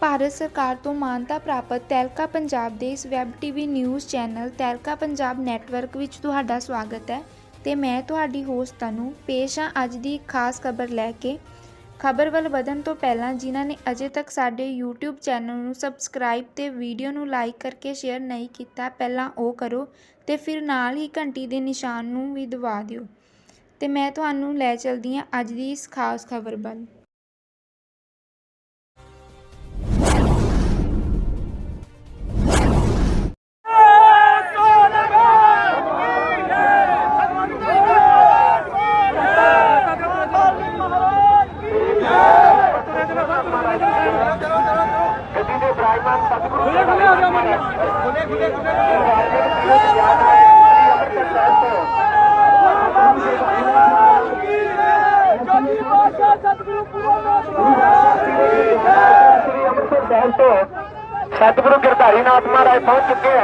ਭਾਰਤ ਸਰਕਾਰ ਤੋਂ ਮਾਨਤਾ ਪ੍ਰਾਪਤ ਤਹਿਲਕਾ ਪੰਜਾਬ ਦੇ ਇਸ web TV news channel Tehelka Punjab network ਵਿੱਚ ਤੁਹਾਡਾ ਸਵਾਗਤ ਹੈ ਤੇ ਮੈਂ ਤੁਹਾਡੀ ਹੋਸਟ ਤਨੂੰ ਪੇਸ਼ ਹਾਂ ਅੱਜ ਦੀ ਖਾਸ ਖਬਰ ਲੈ ਕੇ। ਖਬਰ ਵੱਲ ਵਧਣ ਤੋਂ ਪਹਿਲਾਂ ਜਿਨ੍ਹਾਂ ਨੇ ਅਜੇ ਤੱਕ ਸਾਡੇ YouTube ਚੈਨਲ ਨੂੰ ਸਬਸਕ੍ਰਾਈਬ ਤੇ ਵੀਡੀਓ ਨੂੰ ਲਾਈਕ ਕਰਕੇ ਸ਼ੇਅਰ ਨਹੀਂ ਕੀਤਾ, ਪਹਿਲਾਂ ਉਹ ਕਰੋ ਤੇ ਫਿਰ ਨਾਲ ਹੀ ਘੰਟੀ ਦੇ ਨਿਸ਼ਾਨ ਨੂੰ ਵੀ ਦਬਾ ਦਿਓ। ਤੇ ਮੈਂ ਤੁਹਾਨੂੰ ਲੈ ਚਲਦੀ ਹਾਂ ਅੱਜ ਦੀ ਇਸ ਖਾਸ ਖਬਰ ਵੱਲ। ਖੁੱਲੇ ਹੋ ਜਾਓ ਮਾਰੀ ਖੁੱਲੇ ਖੁੱਲੇ ਖੁੱਲੇ ਜੋਗੀ ਬਾਦਸ਼ਾਹ ਸਤਿਗੁਰੂ ਪੂਰਾ ਸ੍ਰੀ ਅੰਮ੍ਰਿਤਸਰ ਸਾਹਿਬ ਸਤਿਗੁਰੂ ਗਿਰਧਾਰੀ ਨਾਥ ਮਹਾਰਾਜ ਪਹੁੰਚ ਚੁੱਕੇ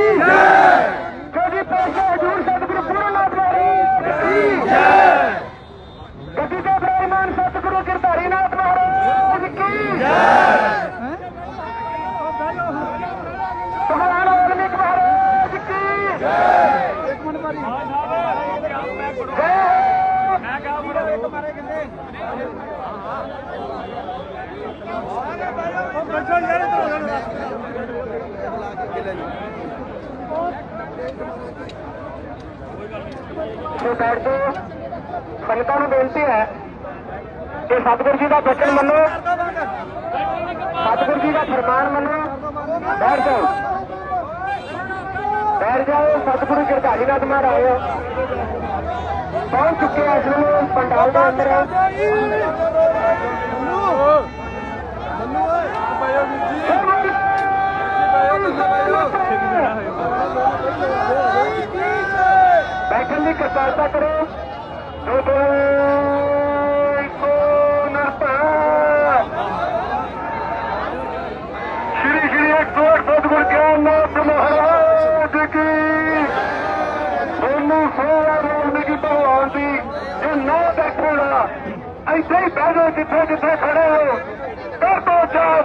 ਮਹਾਰਾਜ ਕੀ ਜੈ ਜੋਗੀ ਪਾਸ਼ਾ ਹਜੂਰ ਸਤਿਗੁਰੂ ਪੂਰਨਾਥ ਮਹਾਰਾਜ ਕੀ ਜੈ ਗੱਦੀ ਦੇ ਬ੍ਰਹਮਾਨ ਸਤਿਗੁਰੂ ਗਿਰਧਾਰੀ ਨਾਥ ਮਹਾਰਾਜ ਕੀ ਜੈ। ਮਹਾਰਾਜ ਵਾਲਮੀਕ ਮਹਾਰਾਜ ਕੀ ਜੈ। ਮੈਂ ਕਹਾ ਮੁੰਡਾ ਵੇਖ ਮਾਰੇ ਕਿੰਨੇ ਬੱਚਾ ਯਾਰ ਸੋ ਬੈਠ ਜਾਓ ਸੰਗਤਾਂ ਨੂੰ ਬੇਨਤੀ ਹੈ ਕਿ ਸਤਿਗੁਰੂ ਜੀ ਦਾ ਬਚਨ ਮੰਨੋ। ਸਤਿਗੁਰੂ ਜੀ ਦਾ ਫਰਮਾਨ ਮੰਨੋ। ਬੈਠ ਜਾਓ। ਬੈਠ ਜਾਓ। ਸਤਿਗੁਰੂ ਗਿਰਧਾਰੀ ਨਾਥ ਮਹਾਰਾਜ ਪਹੁੰਚ ਚੁੱਕੇ ਆ ਇਸ ਵੇਲੇ ਪੰਡਾਲ ਦੇ ਅੰਦਰ। ਬੈਠਣ ਦੀ ਕਿਰਪਾਲਤਾ ਕਰੋ। ਜੋ ਬੋਲ ਕੋ ਨਰਤਾ ਸ਼੍ਰੀ ਸ਼੍ਰੀ ਅਕਬਰ ਸਤਿਗੁਰ ਗਿਆਨਨਾਥ ਮਹਾਰਾਜ ਕੀ ਸੋਨੂੰ ਸੋਹਣਾ ਰੋਣ ਦੀ ਭਗਵਾਨ ਦੀ ਜੇ ਨਾ ਬੈਠੇਗਾ ਇੱਥੇ ਹੀ ਬਹਿ ਜਾਓ ਜਿੱਥੇ ਜਿੱਥੇ ਖੜੇ ਹੋ ਕਰ ਦੋ ਚਾਰ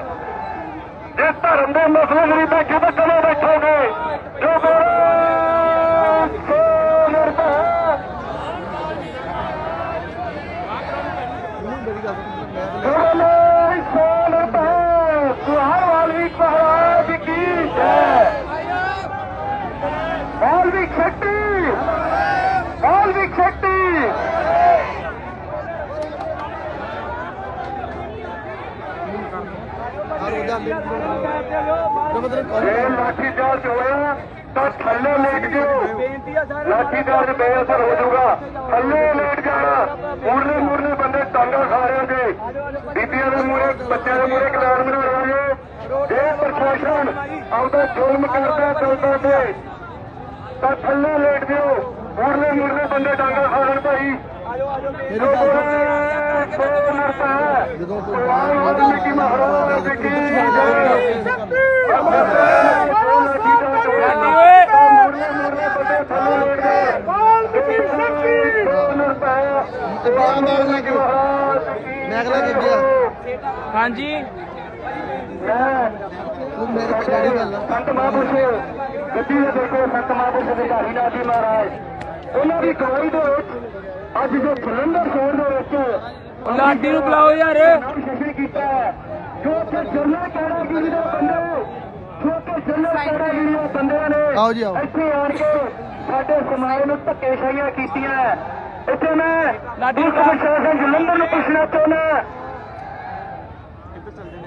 ਜੇ ਧਰਮ ਦੇ ਮਸਲੇ ਨਹੀਂ ਬੈਠੇ ਤਾਂ ਕਦੋਂ ਬੈਠੋਗੇ ਜੋ ਬੋਲ ਸੋ ਨਰਤਾ ਬੋਲੇ ਸੋਨਤਾ ਸੁਹਾਰ ਵਾਲੀ ਮਹਾਰਾਜ ਕੀ ਜੈ ਮਾਲਵੀ ਖੱਟੀ ਮਾਲਵੀ ਖੱਟੀ ਜੇ ਲਾਠੀ ਚਾਰਜ ਹੋਇਆ ਤਾਂ ਥੱਲੇ ਲੇਟ ਜਿਓ। ਲਾਠੀ ਚਾਰਜ ਬੇਅਸਰ ਹੋ ਜਾਊਗਾ। ਥੱਲੇ ਲੇਟ ਜਾਣਾ। ਮੂਰਲੇ ਮੂਰਲੇ ਬੰਦੇ ਟਾਂਗਾ ਖਾ ਰਹੇ ਹੋਗੇ ਬੀਬੀਆਂ ਦੇ ਮੂਰੇ ਬੱਚਿਆਂ ਦੇ ਮੂਰੇ ਕਲਾਨ ਬਣਾ ਰਹੇ ਜੇ ਪ੍ਰਸ਼ਾਸਨ ਆਪਦਾ ਜ਼ੁਲਮ ਕਰਦਾ ਚਲਦਾ ਤੇ ਤਾਂ ਥੱਲੇ ਲੇਟ ਜਿਓ। ਮੂਰਲੇ ਮੂਰਲੇ ਬੰਦੇ ਟਾਂਗਾ ਖਾ ਰਹੇ ਭਾਈ। ਆਜੋ ਆਜੋ ਜੋ ਬੋਲੇ ਸੋ ਨਰਤਾ ਜਦੋਂ ਵਾਲਮੀਕੀ ਕੀ ਮੈਂ ਅਗਲਾ ਕੀ ਗਿਆ ਹਾਂਜੀ। ਉਹ ਮੇਰੇ ਖੜੀ ਗੱਲ ਸੰਤ ਮਹਾਂਪੁਰਸ਼ ਗੱਦੀ ਦੇ ਦੇਖੋ ਸੰਤ ਮਹਾਂਪੁਰਸ਼ ਅਧਿਕਾਰੀ ਨਾਥ ਜੀ ਮਹਾਰਾਜ ਉਹਨਾਂ ਦੀ ਗਵਾਹੀ ਦੇ ਵਿੱਚ ਅੱਜ ਜੋ ਜਲੰਧਰ ਸ਼ਹਿਰ ਦੇ ਵਿੱਚ ਲਾਡੀ ਨੂੰ ਬੁਲਾਓ ਯਾਰ। ਨਾਮ ਸ਼ੇਸ਼ਣ ਕੀਤਾ ਹੈ ਜੋ ਕਿ ਜਰਨਲ ਕੈਟਾਗਰੀ ਦੇ ਬੰਦੇ ਜੋ ਕਿ ਜਰਨਲ ਕੈਟਾਗਰੀ ਦੇ ਬੰਦਿਆਂ ਨੇ ਆਓ ਜੀ, ਆਓ। ਇੱਥੇ ਆਣ ਕੇ ਸਾਡੇ ਸਮਾਜ ਨੂੰ ਧੱਕੇਸ਼ਾਹੀਆਂ ਕੀਤੀਆਂ। ਇੱਥੇ ਮੈਂ ਲਾਡੀ ਪੁਲਿਸ ਪ੍ਰਸ਼ਾਸਨ ਜਲੰਧਰ ਨੂੰ ਪੁੱਛਣਾ ਚਾਹੁੰਦਾ।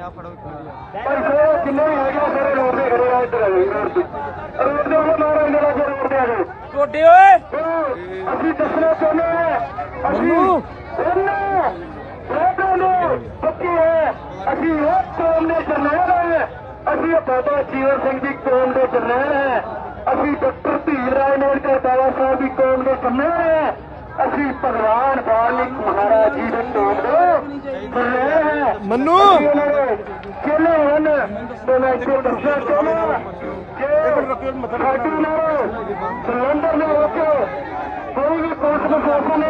ਪਰ ਸੋ ਕਿੰਨੇ ਵੀ ਹੈਗੇ ਆ, ਸਾਰੇ ਰੋਡ ਦੇ ਖੜੇ ਆ ਇੱਧਰ ਆ ਜੀ ਰੋਡ ਤੇ। ਰੋਡ ਦੇ ਉਹ ਮਾਰੋ ਇਹਨਾਂ ਦਾ ਰੋਡ ਤੇ ਆ ਜਾਓ। ਟੋਡੇ ਓਏ। ਅਸੀਂ ਦੱਸਣਾ ਚਾਹੁੰਦੇ ਹਾਂ। ਅਸੀਂ ਮੰਨੂ। ਉਹਨਾਂ ਲੋਕਾਂ ਨੂੰ ਪੱਕੀ ਹੈ। ਅਸੀਂ ਉਹ ਕੌਮ ਦੇ ਜਰਨੈਲ ਹਾਂ। ਅਸੀਂ ਬਾਬਾ ਜੀਵਨ ਸਿੰਘ ਦੀ ਕੌਮ ਦੇ ਜਰਨੈਲ ਹਾਂ। ਅਸੀਂ ਡਾਕਟਰ ਧੀਰ ਰਾਜ ਨੇੜਕਰ ਬਾਬਾ ਸਾਹਿਬ ਦੀ ਕੌਮ ਦੇ ਜਰਨੈਲ ਹਾਂ। ਅਸੀਂ ਭਗਵਾਨ ਵਾਲਮੀਕ ਮਹਾਰਾਜ ਜੀ ਦੇ ਟੋਪ ਦੇ ਬਣੇ ਹੈ। ਮੰਨੂ! ਕਿਲੇ ਹਨ। ਤੇ ਮੈਂ ਇੱਥੇ ਦਰਸ਼ਨ ਕਰਾਂ ਕਿ ਸਾਡੀ ਨਾਲ ਸਿਲੰਡਰ ਨੇ ਰੋਕੇ ਕੋਈ ਵੀ ਪੁਲਿਸ ਪ੍ਰਸ਼ਾਸਨ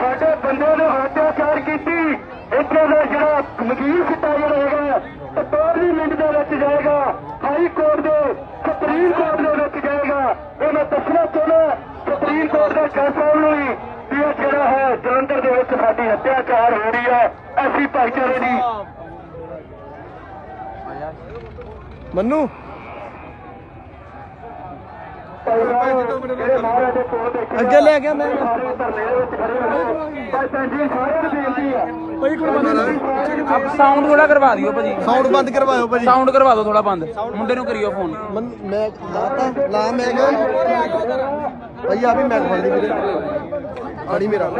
ਸਾਡੇ ਬੰਦੇ ਨੂੰ ਹੱਤਿਆਚਾਰ ਕੀਤੀ। ਇੱਥੇ ਦਾ ਜਿਹੜਾ ਮਜੀਦ ਸਿੱਟਾ ਜਿਹੜਾ ਹੈਗਾ ਤੇ ਦੇ ਵਿੱਚ ਜਾਏਗਾ। ਹਾਈ ਕੋਰਟ ਦੇ, ਸੁਪਰੀਮ ਕੋਰਟ ਦੇ ਵਿੱਚ ਜਾਏਗਾ। ਇਹ ਮੈਂ ਦੱਸਣਾ ਚਾਹੁੰਦਾ, ਸੁਪਰੀਮ ਕੋਰਟ ਦੇ ਜੱਜ ਸਾਹਿਬ ਨੂੰ ਵੀ ਵੀ ਇਹ ਜਿਹੜਾ ਹੈ, ਜਲੰਧਰ ਦੇ ਵਿੱਚ ਸਾਡੀ ਹੱਤਿਆਚਾਰ ਹੋ ਰਹੀ ਹੈ। ਐਸੀ ਭਾਈਚਾਰੇ ਦੀ। ਮੰਨੂ ਜਿਹੜੇ ਮਹਾਰਾਜ ਦੇ ਕੋਲ ਦੇ ਅੱਗੇ ਲੈ ਗਿਆ ਮੈਂ। ਭਾਈ ਭੈਣ ਜੀ ਸਾਰਿਆਂ ਨੂੰ ਬੇਨਤੀ ਹੈ ਆਪ ਸਾਊਂਡ ਥੋੜਾ ਕਰਵਾ ਦਿਓ ਭਾਜੀ। ਸਾਊਂਡ ਬੰਦ ਕਰਵਾਇਓ ਭਾਜੀ। ਸਾਊਂਡ ਕਰਵਾ ਦਿਓ ਥੋੜਾ ਬੰਦ। ਮੁੰਡੇ ਨੂੰ ਕਰਿਓ ਫੋਨ ਮੈਂ ਲਾਤਾ ਲਾ ਮੈਂ ਭਾਈ ਆ ਵੀ ਮੈਂ ਫੜ ਲਈ ਵੀਰੇ। ਫੜੀ ਮੇਰਾ।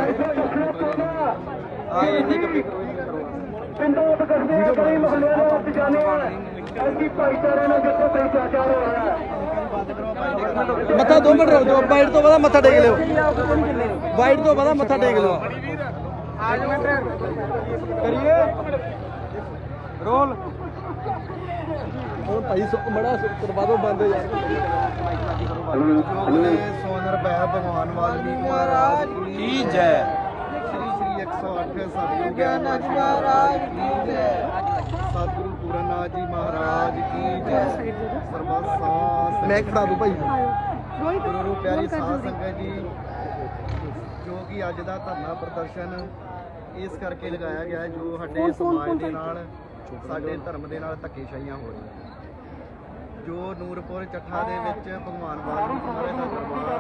ਆ ਇੰਨੀ ਕਪੀ ਪਿੰਡਾਂ ਬਕਸਦੇ ਕਈ ਮਹੱਲਿਆਂ ਦੇ ਵਿੱਚ ਜਾਣੇ ਆ। ਐਸੀ ਭਾਈਚਾਰੇ ਨਾਲ ਜਿੱਥੇ ਭ੍ਰਿਸ਼ਟਾਚਾਰ ਹੋ ਰਿਹਾ। ਹੈ ਮੱਥਾ ਦੋ ਮਿੰਟ ਰੁਕ ਜਾਓ ਵਾਈਟ ਤੋਂ ਬਾਅਦ ਮੱਥਾ ਟੇਕ ਲਿਓ। ਵਾਈਟ ਤੋਂ ਬਾਅਦ ਮੱਥਾ ਟੇਕ ਲਿਓ। ਕਰੀਏ? ਰੋਲ। ਹੁਣ ਭਾਈ ਸੁੱਕ ਮੜਾ ਕਰਵਾ ਦੋ ਬੰਦ ਯਾਰ ਸੋਨਰ ਪੈ ਭਗਵਾਨ ਵਾਲਮੀਕ ਮਹਾਰਾਜ ਕੀ ਜੈ? ਸ੍ਰੀ ਸ੍ਰੀ 108 ਸਤਿਗੁਰੂ ਗਿਆਨਨਾਥ ਮਹਾਰਾਜ ਕੀ ਜੈ। ਸਤਿਗੁਰੂ ਪੂਰਨਨਾਥ ਜੀ ਮਹਾਰਾਜ ਕੀ ਜੈ। ਸਰਬਸਾਸ ਮੈਂ ਖੜਾ ਦੂ ਭਾਈ। ਗੁਰੂ ਪਿਆਰੀ ਸਾਧ ਸੰਗਤ ਜੀ ਜੋ ਕਿ ਅੱਜ ਦਾ ਧਰਨਾ ਪ੍ਰਦਰਸ਼ਨ ਇਸ ਕਰਕੇ ਲਗਾਇਆ ਗਿਆ ਹੈ ਜੋ ਸਾਡੇ ਸਮਾਜ ਦੇ ਨਾਲ ਸਾਡੇ ਧਰਮ ਦੇ ਨਾਲ ਧੱਕੇਸ਼ਾਹੀਆਂ ਹੋ ਰਹੀਆਂ। ਜੋ ਨੂਰਪੁਰ ਚੱਠਾ ਦੇ ਵਿੱਚ ਭਗਵਾਨ ਵਾਲਮੀਕ ਮਹਾਰਾਜ ਦਾ ਦਰਬਾਰ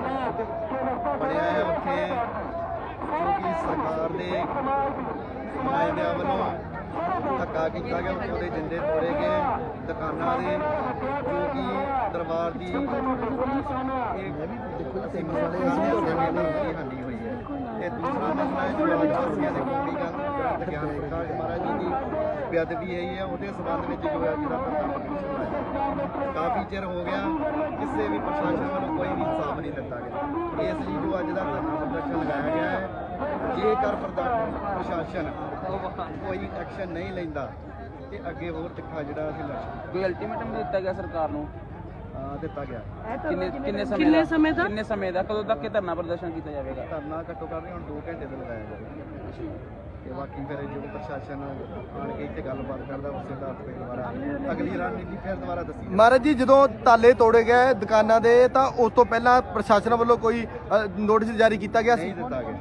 ਬਣਿਆ ਹੈ ਉੱਥੇ ਜੋ ਕਿ ਸਰਕਾਰ ਦੇ ਨੁਮਾਇੰਦਿਆਂ ਵੱਲੋਂ ਧੱਕਾ ਕੀਤਾ ਗਿਆ ਉੱਥੋਂ ਜਿੰਦੇ ਤੋੜੇ ਗਏ ਦੁਕਾਨਾਂ ਦੇ ਜੋ ਕਿ ਦਰਬਾਰ ਦੀ ਇਹ ਸਿੰਘ ਵਾਲੇ ਅਸੀਂ ਹੋਈ ਹੈ ਤੇ ਦੂਸਰਾ ਮਸਲਾ ਹੈ ਜੋ ਆਦਿਵਾਸੀਆਂ ਦੇ ਕੋਮੀ ਗੰਧ ਗਿਆਨ ਪ੍ਰਕਾਸ਼ ਮਹਾਰਾਜ ਜੀ ਦੀ ਬੇਅਦਬੀ ਹੋਈ ਹੈ ਉਹਦੇ ਸਬੰਧ ਵਿੱਚ ਜੋ ਹੈ ਜਿਹੜਾ ਧਰਨਾ ਕਾਫੀ ਚਿਰ ਹੋ ਗਿਆ ਕਿਸੇ ਵੀ ਪ੍ਰਸ਼ਾਸਨ ਵੱਲੋਂ ਕੋਈ ਵੀ ਇਨਸਾਫ ਨਹੀਂ ਦਿੱਤਾ ਗਿਆ ਇਸ ਲਈ ਜੋ ਅੱਜ ਦਾ ਧਰਨਾ ਪ੍ਰਦਰਸ਼ਨ ਲਗਾਇਆ ਗਿਆ ਹੈ ਜੇਕਰ ਪ੍ਰਸ਼ਾਸਨ ਕੋਈ ਐਕਸ਼ਨ ਨਹੀਂ ਲੈਂਦਾ ਤੇ ਅੱਗੇ ਹੋਰ ਤਿੱਖਾ ਜਿਹੜਾ ਅਸੀਂ ਲੜ ਕੋਈ ਅਲਟੀਮੇਟਮ ਦਿੱਤਾ ਗਿਆ ਸਰਕਾਰ ਨੂੰ? ਦਿੱਤਾ ਗਿਆ। ਕਿੰਨੇ ਕਿੰਨੇ ਸਮੇਂ ਦਾ? ਸਮੇਂ ਦਾ? ਕਿੰਨੇ ਸਮੇਂ ਦਾ? ਕਦੋਂ ਤੱਕ ਇਹ ਧਰਨਾ ਪ੍ਰਦਰਸ਼ਨ ਕੀਤਾ ਜਾਵੇਗਾ? ਧਰਨਾ ਘੱਟੋ ਘੱਟ ਹੁਣ 2 ਘੰਟੇ ਦਾ ਲਗਾਇਆ ਜਾਏਗਾ ਤੇ ਬਾਕੀ ਫਿਰ ਜੋ ਪ੍ਰਸ਼ਾਸਨ ਆਣ ਕੇ ਇੱਥੇ ਗੱਲਬਾਤ ਕਰਦਾ ਉਸੇ ਦਾ ਤੇ ਦੁਬਾਰਾ ਅਗਲੀ ਰਣਨੀਤੀ ਫਿਰ ਦੁਬਾਰਾ ਦੱਸੀ ਮਹਾਰਾਜ ਜੀ ਜਦੋਂ ਤਾਲੇ ਤੋੜੇ ਗਏ ਦੁਕਾਨਾਂ ਦੇ ਤਾਂ ਉਸ ਤੋਂ ਪਹਿਲਾਂ ਪ੍ਰਸ਼ਾਸਨ ਵੱਲੋਂ ਕੋਈ ਨੋਟਿਸ ਜਾਰੀ ਕੀਤਾ ਗਿਆ ਸੀ? ਨਹੀਂ ਦਿੱਤਾ ਗਿਆ।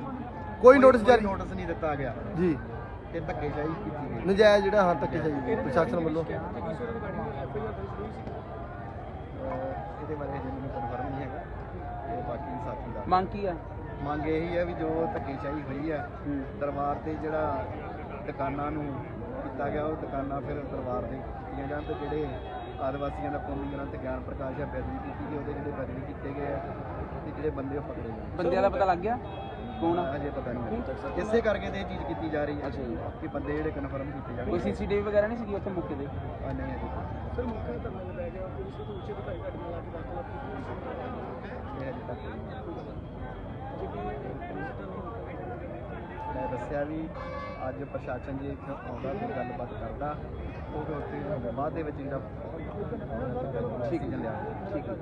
ਕੋਈ ਨੋਟਿਸ ਜਾਰੀ ਨੋਟਿਸ ਨਹੀਂ ਦਿੱਤਾ ਗਿਆ। ਜੀ। ਤੇ ਧੱਕੇਸ਼ਾਹੀ ਕੀਤੀ ਗਈ। ਨਜਾਇਜ਼ ਜਿਹੜਾ ਹਾਂ ਧੱਕੇਸ਼ਾਹੀ। ਪ੍ਰਸ਼ਾਸਨ ਵੱਲੋਂ। ਇਹਦੇ ਬਾਰੇ ਹਜੇ ਮੈਨੂੰ ਕਨਫਰਮ ਨਹੀਂ ਹੈਗਾ। ਤੇ ਬਾਕੀ ਸਾਥੀ ਦਾ ਮੰਗ ਕੀ ਹੈ ਮੰਗ ਇਹੀ ਹੈ ਵੀ ਜੋ ਧੱਕੇਸ਼ਾਹੀ ਹੋਈ ਹੈ। ਦਰਬਾਰ ਤੇ ਜਿਹੜਾ ਦੁਕਾਨਾਂ ਨੂੰ ਕੀਤਾ ਗਿਆ ਉਹ ਦੁਕਾਨਾਂ ਫਿਰ ਦਰਬਾਰ ਦੇ ਕੀਤੀਆਂ ਜਾਣ ਤੇ ਜਿਹੜੇ ਆਦਿਵਾਸੀਆਂ ਦਾ ਕੌਮੀ ਗ੍ਰੰਥ ਗਿਆਨ ਪ੍ਰਕਾਸ਼ ਹੈ ਬੇਦਬੀ ਕੀਤੀ ਗਈ ਉਹਦੇ ਜਿਹੜੇ ਬਦਲੀ ਕੀਤੇ ਗਏ ਆ ਤੇ ਜਿਹੜੇ ਬੰਦੇ ਉਹ ਪਕੜੇ ਗਏ। ਬੰਦਿਆਂ ਦਾ ਪਤਾ ਲੱਗ ਗਿਆ? ਕੌਣ ਆ? ਅਜੇ ਪਤਾ ਨਹੀਂ ਇਸੇ ਕਰਕੇ ਤੇ ਇਹ ਚੀਜ਼ ਕੀਤੀ ਜਾ ਰਹੀ ਹੈ ਕਿ ਬੰਦੇ ਜਿਹੜੇ ਕਨਫਰਮ ਕੀਤੇ ਜਾਣ ਕੋਈ ਸੀਸੀਟੀਵੀ ਵਗੈਰਾ ਨਹੀਂ ਸੀਗੀ ਉੱਥੇ ਮੌਕੇ ਤੇ? ਆ ਨਹੀਂ ਅਜੇ ਸਰ ਮੁੱਖ ਧਰਨਾ ਲਗਾਇਆ ਗਿਆ ਪੁਲਿਸ ਤੋਂ ਉੱਚੇ ਅਧਿਕਾਰੀ ਘੱਟ ਮਿਲਾ ਕੇ ਦਾਖਲ ਇਹ ਅਜੇ ਤੱਕ ਮੈਂ ਦੱਸਿਆ ਵੀ ਅੱਜ ਪ੍ਰਸ਼ਾਸਨ ਜੇ ਇੱਥੇ ਆਉਂਦਾ ਤੇ ਗੱਲਬਾਤ ਕਰਦਾ ਉਹ ਫਿਰ ਉੱਥੇ ਬਾਅਦ ਦੇ ਵਿੱਚ ਜਿਹੜਾ ਠੀਕ ਚੱਲਿਆ ਠੀਕ ਹੈ।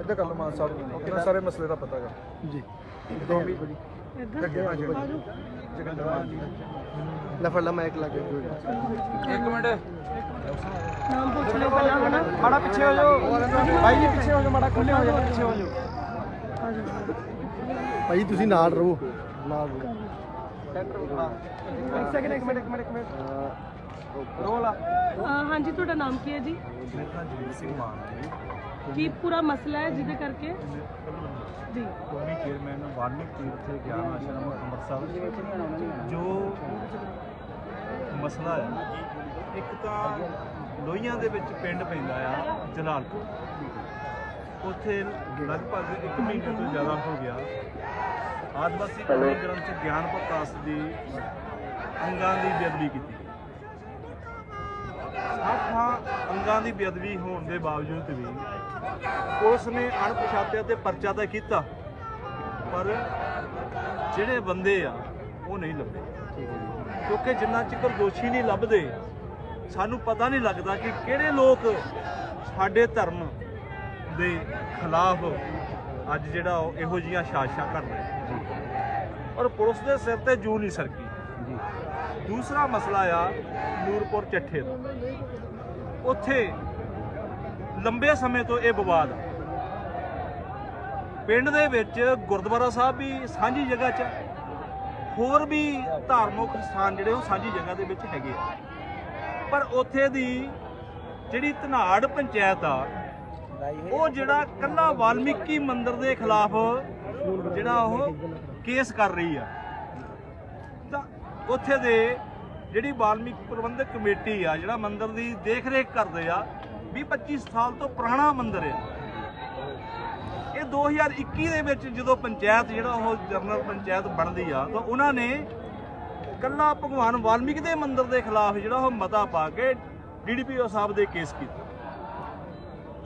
ਇੱਧਰ ਕਰ ਲਓ ਮਾਨ ਸਾਹਿਬ ਕਿੰਨਾ ਸਾਰੇ। ਮਸਲੇ ਦਾ ਪਤਾ ਹੈ ਜੀ। ਆ ਜਾਓ ਜਗੰਦਰ ਜੀ। ਲੈ ਫੜ ਲਾ ਮਾਈਕ ਲਾ ਕੇ। ਇੱਕ ਮਿੰਟ। ਮਾੜਾ ਪਿੱਛੇ ਹੋ ਜਾਓ। ਭਾਈ ਜੀ ਪਿੱਛੇ ਹੋ ਜਾਓ। ਮਾੜਾ ਖੁੱਲੇ ਹੋ ਜਾਓ ਪਿੱਛੇ ਹੋ ਜਾਓ। ਭਾਈ ਤੁਸੀਂ ਨਾਲ ਰਹੋ। ਨਾਲ ਰਹੋ ਇੱਕ ਸੈਕਿੰਡ ਇੱਕ ਮਿੰਟ ਇੱਕ ਮਿੰਟ ਇੱਕ ਮਿੰਟ। ਰੋਲ। ਆ ਅਹ ਹਾਂਜੀ ਤੁਹਾਡਾ ਨਾਮ ਕੀ ਹੈ ਜੀ? ਮੇਰਾ ਨਾਮ ਜਗੀਰ ਸਿੰਘ ਮਾਨ ਹੈ ਜੀ। ਕੀ ਪੂਰਾ ਮਸਲਾ ਹੈ ਜਿਹਦੇ ਕਰਕੇ? ਜੀ। ਕੌਮੀ ਚੇਅਰਮੈਨ ਵਾਲਮੀਕ ਤੀਰਥ ਗਿਆਨ ਆਸ਼ਰਮ ਅੰਮ੍ਰਿਤਸਰ। ਜੋ ਮਸਲਾ ਹੈ ਇੱਕ ਤਾਂ ਲੋਹੀਆਂ ਦੇ ਵਿੱਚ ਪਿੰਡ ਪੈਂਦਾ ਆ ਜਲਾਲਪੁਰ। ਉੱਥੇ ਲਗਭਗ 1 ਮਹੀਨੇ ਤੋਂ ਜ਼ਿਆਦਾ ਹੋ ਗਿਆ। ਆਦਿਵਾਸੀ ਕੌਮੀ ਗ੍ਰੰਥ ਗਿਆਨ ਪ੍ਰਕਾਸ਼ ਦੀ ਅੰਗਾਂ ਦੀ ਬੇਅਦਬੀ ਕੀਤੀ ਥਾਂ ਅੰਗਾਂ ਦੀ ਬੇਅਦਬੀ ਹੋਣ ਦੇ ਬਾਵਜੂਦ ਵੀ ਪੁਲਿਸ ਨੇ ਅਣਪਛਾਤਿਆਂ ਤੇ ਪਰਚਾ ਤਾਂ ਕੀਤਾ ਪਰ ਜਿਹੜੇ ਬੰਦੇ ਆ ਉਹ ਨਹੀਂ ਲੱਭੇ। ਕਿਉਂਕਿ ਜਿੰਨਾ ਚਿਰ ਦੋਸ਼ੀ ਨਹੀਂ ਲੱਭਦੇ ਸਾਨੂੰ ਪਤਾ ਨਹੀਂ ਲੱਗਦਾ ਕਿ ਕਿਹੜੇ ਲੋਕ ਸਾਡੇ ਧਰਮ ਦੇ ਖਿਲਾਫ ਅੱਜ ਜਿਹੜਾ ਇਹੋ ਜੀਆਂ ਸਾਜ਼ਿਸ਼ਾਂ ਕਰ ਰਹੇ ਔਰ ਪੁਲਿਸ ਦੇ ਸਿਰ ਤੇ ਜੂ ਨਹੀਂ ਸਰਕੀ। ਦੂਸਰਾ ਮਸਲਾ ਆ ਨੂਰਪੁਰ ਚੱਠੇ ਦਾ। ਉੱਥੇ ਲੰਬੇ ਸਮੇਂ ਤੋਂ ਇਹ ਵਿਵਾਦ ਆ। ਪਿੰਡ ਦੇ ਵਿੱਚ ਗੁਰਦੁਆਰਾ ਸਾਹਿਬ ਵੀ ਸਾਂਝੀ ਜਗ੍ਹਾ 'ਚ। ਹੋਰ ਵੀ ਧਾਰਮਿਕ ਸਥਾਨ ਜਿਹੜੇ ਉਹ ਸਾਂਝੀ ਜਗ੍ਹਾ ਦੇ ਵਿੱਚ ਹੈਗੇ ਆ। ਪਰ ਉੱਥੇ ਦੀ ਜਿਹੜੀ ਧਨਾੜ ਪੰਚਾਇਤ ਆ ਉਹ ਜਿਹੜਾ ਕੱਲਾ ਵਾਲਮੀਕੀ ਮੰਦਿਰ ਦੇ ਖਿਲਾਫ ਜਿਹੜਾ ਉਹ ਕੇਸ ਕਰ ਰਹੀ ਆ। ਤਾਂ ਉੱਥੇ ਦੇ ਜਿਹੜੀ ਵਾਲਮੀਕੀ ਪ੍ਰਬੰਧਕ ਕਮੇਟੀ ਆ, ਜਿਹੜਾ ਮੰਦਿਰ ਦੀ ਦੇਖ ਰੇਖ ਕਰਦੇ ਆ 20 25 ਸਾਲ ਤੋਂ ਪੁਰਾਣਾ ਮੰਦਿਰ ਆ। ਇਹ 2021 ਦੇ ਵਿੱਚ ਜਦੋਂ ਪੰਚਾਇਤ, ਜਿਹੜਾ ਉਹ ਜਨਰਲ ਪੰਚਾਇਤ ਬਣਦੀ ਆ, ਤਾਂ ਉਹਨਾਂ ਨੇ ਕੱਲਾ ਭਗਵਾਨ ਵਾਲਮੀਕ ਦੇ ਮੰਦਿਰ ਦੇ ਖਿਲਾਫ ਜਿਹੜਾ ਉਹ ਮਤਾ ਪਾ ਕੇ ਡੀਡੀਪੀਓ ਸਾਹਿਬ ਦੇ ਕੇਸ ਕੀਤਾ।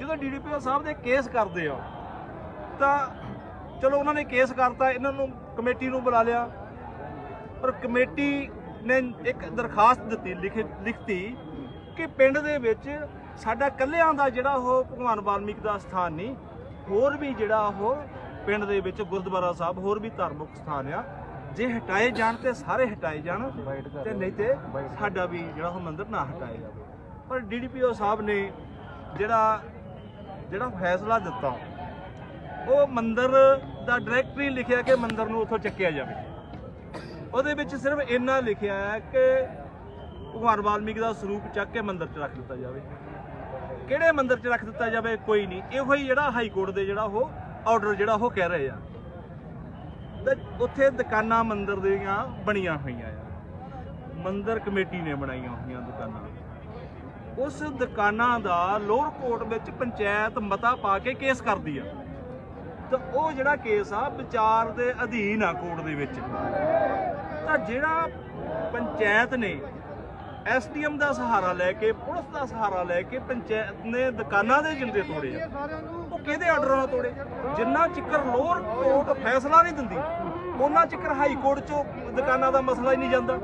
ਜਦੋਂ ਡੀਡੀਪੀਓ ਸਾਹਿਬ ਦੇ ਕੇਸ ਕਰਦੇ ਆ, ਤਾਂ ਚਲੋ ਉਹਨਾਂ ਨੇ ਕੇਸ ਕਰਤਾ, ਇਹਨਾਂ ਨੂੰ ਕਮੇਟੀ ਨੂੰ ਬੁਲਾ ਲਿਆ। ਪਰ ਕਮੇਟੀ ਨੇ ਇੱਕ ਦਰਖਾਸਤ ਦਿੱਤੀ, ਲਿਖ, ਲਿਖਤੀ ਕਿ ਪਿੰਡ ਦੇ ਵਿੱਚ ਸਾਡਾ ਕੱਲਿਆਂ ਦਾ ਜਿਹੜਾ ਉਹ ਭਗਵਾਨ ਵਾਲਮੀਕ ਦਾ ਸਥਾਨ ਨਹੀਂ, ਹੋਰ ਵੀ ਜਿਹੜਾ ਉਹ ਪਿੰਡ ਦੇ ਵਿੱਚ ਗੁਰਦੁਆਰਾ ਸਾਹਿਬ, ਹੋਰ ਵੀ ਧਾਰਮਿਕ ਸਥਾਨ ਆ। ਜੇ ਹਟਾਏ ਜਾਣ ਤੇ ਸਾਰੇ ਹਟਾਏ ਜਾਣ ਤੇ ਨਹੀਂ ਤੇ ਸਾਡਾ ਵੀ ਜਿਹੜਾ ਉਹ ਮੰਦਿਰ ਨਾ ਹਟਾਏ ਜਾਵੇ। ਪਰ ਡੀਡੀਪੀਓ ਸਾਹਿਬ ਨੇ ਜਿਹੜਾ ਜਿਹੜਾ ਫੈਸਲਾ ਦਿੱਤਾ ਉਹ ਮੰਦਰ ਦਾ ਡਾਇਰੈਕਟਰੀ ਲਿਖਿਆ ਕਿ ਮੰਦਰ ਨੂੰ ਉੱਥੋਂ ਚੱਕਿਆ ਜਾਵੇ। ਉਹਦੇ ਵਿੱਚ ਸਿਰਫ ਇੰਨਾ ਲਿਖਿਆ ਹੈ ਕਿ ਭਗਵਾਨ ਵਾਲਮੀਕ ਦਾ ਸਰੂਪ ਚੱਕ ਕੇ ਮੰਦਰ 'ਚ ਰੱਖ ਦਿੱਤਾ ਜਾਵੇ। ਕਿਹੜੇ ਮੰਦਰ 'ਚ ਰੱਖ ਦਿੱਤਾ ਜਾਵੇ ਕੋਈ ਨਹੀਂ, ਇਹੋ ਹੀ ਜਿਹੜਾ ਹਾਈ ਕੋਰਟ ਦੇ ਜਿਹੜਾ ਉਹ ਆਰਡਰ ਜਿਹੜਾ ਉਹ ਕਹਿ ਰਹੇ ਆ। ਤੇ ਉੱਥੇ ਦੁਕਾਨਾਂ ਮੰਦਰ ਦੀਆਂ ਬਣੀਆਂ ਹੋਈਆਂ ਆ। ਮੰਦਰ ਕਮੇਟੀ ਨੇ ਬਣਾਈਆਂ ਹੋਈਆਂ ਦੁਕਾਨਾਂ। ਉਸ ਦੁਕਾਨਾਂ ਦਾ ਲੋਅਰ ਕੋਰਟ ਵਿੱਚ ਪੰਚਾਇਤ ਮਤਾ ਪਾ ਕੇ ਕੇਸ ਕਰਦੀ ਆ। ਤਾਂ ਉਹ ਜਿਹੜਾ ਕੇਸ ਆ ਵਿਚਾਰ ਦੇ ਅਧੀਨ ਆ ਕੋਰਟ ਦੇ ਵਿੱਚ। ਤਾਂ ਜਿਹੜਾ ਪੰਚਾਇਤ ਨੇ ਐਸਡੀਐਮ ਦਾ ਸਹਾਰਾ ਲੈ ਕੇ, ਪੁਲਿਸ ਦਾ ਸਹਾਰਾ ਲੈ ਕੇ ਪੰਚਾਇਤ ਨੇ ਦੁਕਾਨਾਂ ਦੇ ਜਿੰਦੇ ਤੋੜੇ ਆ। ਉਹ ਕਿਹਦੇ ਆਰਡਰ ਨਾਲ ਤੋੜੇ? ਜਿੰਨਾ ਚਿਕਰ ਲੋਅਰ ਕੋਰਟ ਫੈਸਲਾ ਨਹੀਂ ਦਿੰਦੀ, ਉਹਨਾਂ ਚਿਕਰ ਹਾਈ ਕੋਰਟ ਚੋਂ ਦੁਕਾਨਾਂ ਦਾ ਮਸਲਾ ਹੀ ਨਹੀਂ ਜਾਂਦਾ।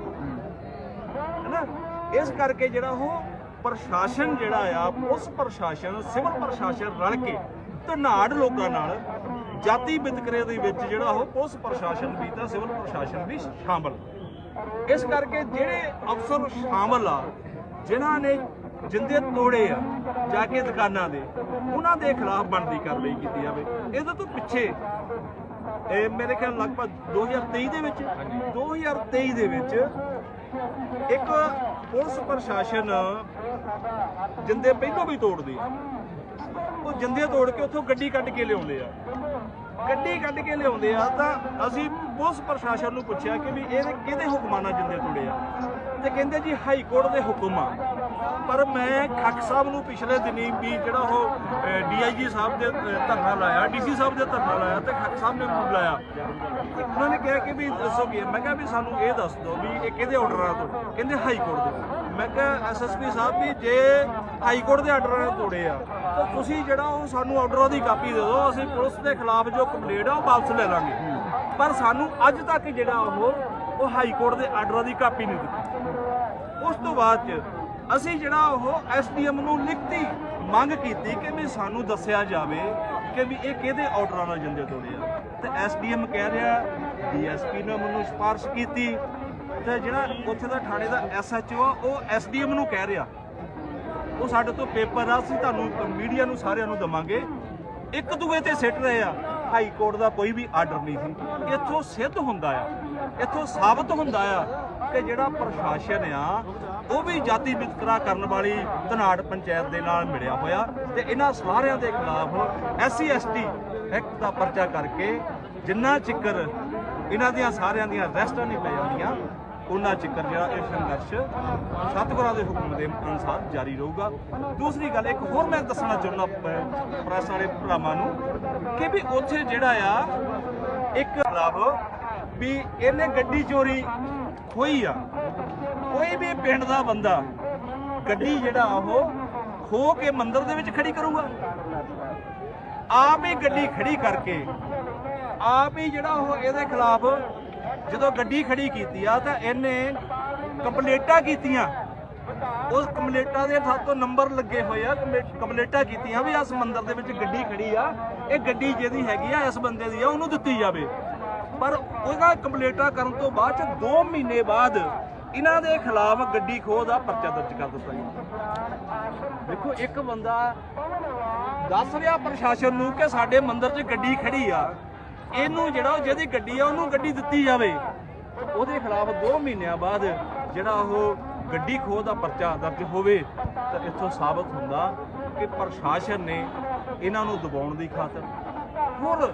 ਹੈਨਾ? ਇਸ ਕਰਕੇ ਜਿਹੜਾ ਉਹ ਪ੍ਰਸ਼ਾਸਨ ਜਿਹੜਾ ਆ, ਪੁਲਿਸ ਪ੍ਰਸ਼ਾਸਨ, ਸਿਵਲ ਪ੍ਰਸ਼ਾਸਨ ਰਲ ਕੇ ਧਨਾੜ ਲੋਕਾਂ ਨਾਲ ਜਾਤੀ ਵਿਤਕਰੇ ਦੇ ਵਿੱਚ ਜਿਹੜਾ ਉਹ ਪੁਲਿਸ ਪ੍ਰਸ਼ਾਸਨ ਵੀ ਤਾਂ ਸਿਵਲ ਪ੍ਰਸ਼ਾਸਨ ਵੀ ਸ਼ਾਮਲ ਇਸ ਕਰਕੇ ਜਿਹੜੇ ਅਫਸਰ ਸ਼ਾਮਲ ਆ, ਜਿਨ੍ਹਾਂ ਨੇ ਜਿੰਦੇ ਤੋੜੇ ਆ ਜਾ ਕੇ ਦੁਕਾਨਾਂ ਦੇ, ਉਹਨਾਂ ਦੇ ਖਿਲਾਫ ਬਣਦੀ ਕਾਰਵਾਈ ਕੀਤੀ ਜਾਵੇ। ਇਹਦੇ ਤੋਂ ਪਿੱਛੇ, ਇਹ ਮੇਰੇ ਖਿਆਲ ਲਗਭਗ 2023 ਦੇ ਵਿੱਚ 2023 ਦੇ ਵਿੱਚ ਇੱਕ ਪੁਲਿਸ ਪ੍ਰਸ਼ਾਸਨ ਜਿੰਦੇ ਪਹਿਲੋਂ ਵੀ ਤੋੜਦੇ ਆ। ਉਹ ਜਿੰਦੇ ਤੋੜ ਕੇ ਉੱਥੋਂ ਗੱਡੀ ਕੱਢ ਕੇ ਲਿਆਉਂਦੇ ਆ। ਗੱਡੀ ਕੱਢ ਕੇ ਲਿਆਉਂਦੇ ਆ ਤਾਂ ਅਸੀਂ ਪੁਲਿਸ ਪ੍ਰਸ਼ਾਸਨ ਨੂੰ ਪੁੱਛਿਆ ਕਿ ਵੀ ਇਹ ਕਿਹਦੇ ਹੁਕਮਾਂ ਨਾਲ ਜਿੰਦੇ ਤੋੜੇ ਆ? ਤੇ ਕਹਿੰਦੇ ਜੀ ਹਾਈ ਕੋਰਟ ਦੇ ਹੁਕਮ ਆ। ਪਰ ਮੈਂ ਖੱਕ ਸਾਹਿਬ ਨੂੰ ਪਿਛਲੇ ਦਿਨੀ ਵੀ ਜਿਹੜਾ ਉਹ ਡੀਆਈਜੀ ਸਾਹਿਬ ਦੇ ਧਰਨਾ ਲਾਇਆ ਡੀਸੀ ਸਾਹਿਬ ਦੇ ਧਰਨਾ ਲਾਇਆ ਤੇ ਖੱਕ ਸਾਹਿਬ ਨੇ ਮੈਨੂੰ ਬੁਲਾਇਆ। ਉਹਨਾਂ ਨੇ ਕਿਹਾ ਕਿ ਵੀ ਦੱਸੋ ਕੀ ਮੈਂ ਕਿਹਾ ਵੀ ਸਾਨੂੰ ਇਹ ਦੱਸ ਦਿਓ ਵੀ ਇਹ ਕਿਹਦੇ ਆਰਡਰਾਂ ਤੋਂ? ਕਹਿੰਦੇ ਹਾਈ ਕੋਰਟ ਦੇ। ਮੈਂ ਕਿਹਾ ਐਸਐਸਪੀ ਸਾਹਿਬ ਵੀ ਜੇ ਹਾਈ ਕੋਰਟ ਦੇ ਆਰਡਰਾਂ ਨਾਲ ਤੋੜੇ ਆ, ਤਾਂ ਤੁਸੀਂ ਜਿਹੜਾ ਉਹ ਸਾਨੂੰ ਆਰਡਰਾਂ ਦੀ ਕਾਪੀ ਦੇ ਦਿਓ, ਅਸੀਂ ਪੁਲਿਸ ਦੇ ਖਿਲਾਫ ਜੋ ਕੰਪਲੇਂਟ ਆ, ਉਹ ਵਾਪਸ ਲੈ ਲਾਂਗੇ। ਪਰ ਸਾਨੂੰ ਅੱਜ ਤੱਕ ਜਿਹੜਾ ਉਹ ਉਹ ਹਾਈ ਕੋਰਟ ਦੇ ਆਰਡਰਾਂ ਦੀ ਕਾਪੀ ਨਹੀਂ ਦਿੱਤੀ। ਉਸ ਤੋਂ ਬਾਅਦ ਚ ਅਸੀਂ ਜਿਹੜਾ ਉਹ ਐਸਡੀਐਮ ਨੂੰ ਲਿਖਤੀ, ਮੰਗ ਕੀਤੀ ਕਿ ਵੀ ਸਾਨੂੰ ਦੱਸਿਆ ਜਾਵੇ ਕਿ ਵੀ ਇਹ ਕਿਹਦੇ ਆਰਡਰਾਂ ਨਾਲ ਜਿੰਦੇ ਤੋੜੇ ਆ। ਤੇ ਐਸਡੀਐਮ ਕਹਿ ਰਿਹਾ ਡੀਐਸਪੀ ਨੇ ਮੈਨੂੰ ਸਿਫਾਰਿਸ਼ ਕੀਤੀ ਤੇ ਜਿਹੜਾ, ਉੱਥੇ ਦਾ ਥਾਣੇ ਦਾ ਐਸਐਚਓ ਆ, ਉਹ ਐਸਡੀਐਮ ਨੂੰ ਕਹਿ ਰਿਹਾ। ਉਹ ਸਾਡੇ ਤੋਂ ਪੇਪਰ ਆ, ਅਸੀਂ ਤੁਹਾਨੂੰ ਮੀਡੀਆ ਨੂੰ ਸਾਰਿਆਂ ਨੂੰ ਦਵਾਂਗੇ। ਇੱਕ ਦੂਏ ਤੇ ਸਿੱਟ ਰਹੇ ਆ। ਹਾਈ ਕੋਰਟ ਦਾ ਕੋਈ ਵੀ ਆਰਡਰ ਨਹੀਂ ਸੀ। ਇੱਥੋਂ ਸਿੱਧ ਹੁੰਦਾ ਆ, ਇੱਥੋਂ ਸਾਬਤ ਹੁੰਦਾ ਆ ਕਿ ਜਿਹੜਾ ਪ੍ਰਸ਼ਾਸਨ ਆ, ਉਹ ਵੀ ਜਾਤੀ ਵਿਤਕਰਾ ਕਰਨ ਵਾਲੀ ਧਨਾੜ ਪੰਚਾਇਤ ਦੇ ਨਾਲ ਮਿਲਿਆ ਹੋਇਆ ਤੇ ਇਹਨਾਂ ਸਾਰਿਆਂ ਦੇ ਖਿਲਾਫ ਐਸਸੀ ਐਸਟੀ ਐਕਟ ਦਾ ਪਰਚਾ ਕਰਕੇ ਜਿੰਨਾ ਚਿੱਕਰ ਇਹਨਾਂ ਦੀਆਂ ਸਾਰਿਆਂ ਦੀਆਂ ਅਰੈਸਟਾਂ ਨਹੀਂ ਪੈ ਜਾਂਦੀਆਂ ਉਹਨਾਂ ਚਿੱਕਰ ਜਿਹੜਾ ਇਹ ਸੰਘਰਸ਼ ਸਤਿਗੁਰਾਂ ਦੇ ਹੁਕਮ ਦੇ ਅਨੁਸਾਰ ਜਾਰੀ ਰਹੂਗਾ। ਦੂਸਰੀ ਗੱਲ, ਇੱਕ ਹੋਰ ਮੈਂ ਦੱਸਣਾ ਚਾਹੁੰਦਾ ਪ੍ਰੈਸ ਵਾਲੇ ਭਰਾਵਾਂ ਨੂੰ ਕਿ ਵੀ ਉੱਥੇ ਜਿਹੜਾ ਆ, ਇੱਕ ਖਿਲਾਫ ਵੀ ਇਹਨੇ ਗੱਡੀ ਚੋਰੀ ਹੋਈ ਆ। ਕੋਈ ਵੀ ਪਿੰਡ ਦਾ ਬੰਦਾ ਗੱਡੀ ਜਿਹੜਾ ਉਹ ਖੋ ਕੇ ਮੰਦਿਰ ਦੇ ਵਿੱਚ ਖੜੀ ਕਰੂਗਾ। ਆਪ ਹੀ ਗੱਡੀ ਖੜੀ ਕਰਕੇ, ਆਪ ਹੀ ਜਿਹੜਾ ਉਹ ਇਹਦੇ ਖਿਲਾਫ ਜਦੋਂ ਗੱਡੀ ਖੜੀ ਕੀਤੀ ਆ ਤਾਂ ਇਹਨੇ ਕੰਪਲੇਟਾਂ ਕੀਤੀਆਂ। ਉਸ ਕੰਪਲੇਟਾਂ ਦੇ ਸਭ ਨੰਬਰ ਲੱਗੇ ਹੋਏ ਆ ਕੰਪਲੇ- ਕੀਤੀਆਂ ਵੀ ਆ ਸਮੁੰਦਰ ਦੇ ਵਿੱਚ ਗੱਡੀ ਖੜੀ ਆ। ਇਹ ਗੱਡੀ ਜਿਹਦੀ ਹੈਗੀ ਆ, ਇਸ ਬੰਦੇ ਦੀ ਆ, ਉਹਨੂੰ ਦਿੱਤੀ ਜਾਵੇ। ਪਰ ਉਹਦਾ ਕੰਪਲੇਟਾਂ ਕਰਨ ਤੋਂ ਬਾਅਦ ਚ 2 ਮਹੀਨੇ ਬਾਅਦ ਇਹਨਾਂ ਦੇ ਖਿਲਾਫ ਗੱਡੀ ਖੋਹ ਦਾ ਪਰਚਾ ਦਰਜ ਕਰ ਦਿੱਤਾ ਜੀ। ਦੇਖੋ, ਇੱਕ ਬੰਦਾ ਦੱਸ ਰਿਹਾ ਪ੍ਰਸ਼ਾਸਨ ਨੂੰ ਕਿ ਸਾਡੇ ਮੰਦਿਰ 'ਚ ਗੱਡੀ ਖੜੀ ਆ। ਇਹਨੂੰ ਜਿਹੜਾ ਜਿਹਦੀ ਗੱਡੀ ਆ, ਉਹਨੂੰ ਗੱਡੀ ਦਿੱਤੀ ਜਾਵੇ। ਉਹਦੇ ਖਿਲਾਫ 2 ਮਹੀਨਿਆਂ ਬਾਅਦ ਜਿਹੜਾ ਉਹ ਗੱਡੀ ਖੋਹ ਦਾ ਪਰਚਾ ਦਰਜ ਹੋਵੇ, ਤਾਂ ਇੱਥੋਂ ਸਾਬਤ ਹੁੰਦਾ ਕਿ ਪ੍ਰਸ਼ਾਸਨ ਨੇ ਇਹਨਾਂ ਨੂੰ ਦਬਾਉਣ ਦੀ ਖਾਤਰ। ਹੋਰ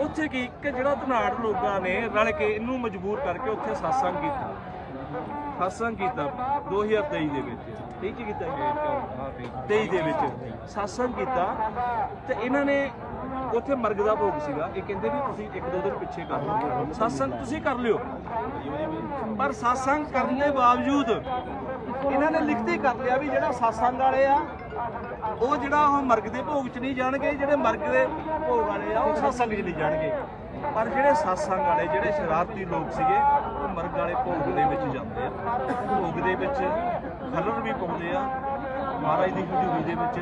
ਉੱਥੇ ਕੀ, ਕਿ ਜਿਹੜਾ ਧਨਾੜ ਲੋਕਾਂ ਨੇ ਰਲ ਕੇ ਇਹਨੂੰ ਮਜਬੂਰ ਕਰਕੇ ਉੱਥੇ satsang ਕੀਤਾ। satsang ਕੀਤਾ 2023 ਦੇ ਵਿੱਚ। ਠੀਕ ਕੀਤਾ ਜੀ 23 ਦੇ ਵਿੱਚ। satsang ਕੀਤਾ, ਤੇ ਇਹਨਾਂ ਨੇ ਉੱਥੇ ਮਰਗ ਦਾ ਭੋਗ ਸੀਗਾ। ਇਹ ਕਹਿੰਦੇ ਵੀ ਤੁਸੀਂ ਇੱਕ ਦੋ ਦਿਨ ਪਿੱਛੇ ਕਰ ਲਓ। satsang ਤੁਸੀਂ ਕਰ ਲਿਓ। ਪਰ satsang ਕਰਨ ਦੇ ਬਾਵਜੂਦ ਇਹਨਾਂ ਨੇ ਲਿਖਤੀ ਕਰ ਲਿਆ ਵੀ ਜਿਹੜਾ satsang ਵਾਲੇ ਆ, ਉਹ ਜਿਹੜਾ ਉਹ ਮਰਗ ਦੇ ਭੋਗ 'ਚ ਨਹੀਂ ਜਾਣਗੇ, ਜਿਹੜੇ ਮਰਗ ਦੇ ਭੋਗ ਵਾਲੇ ਆ, ਉਹ satsang 'ਚ ਨਹੀਂ ਜਾਣਗੇ। ਪਰ ਜਿਹੜੇ satsang ਵਾਲੇ, ਜਿਹੜੇ ਸ਼ਰਾਰਤੀ ਲੋਕ ਸੀਗੇ, ਉਹ ਮਰਗ ਵਾਲੇ ਭੋਗ ਦੇ ਵਿੱਚ ਜਾਂਦੇ ਆ। ਭੋਗ ਦੇ ਵਿੱਚ ਖਲਰ ਵੀ ਪਾਉਂਦੇ ਆ। ਮਹਾਰਾਜ ਦੀ ਹਜ਼ੂਰੀ ਦੇ ਵਿੱਚ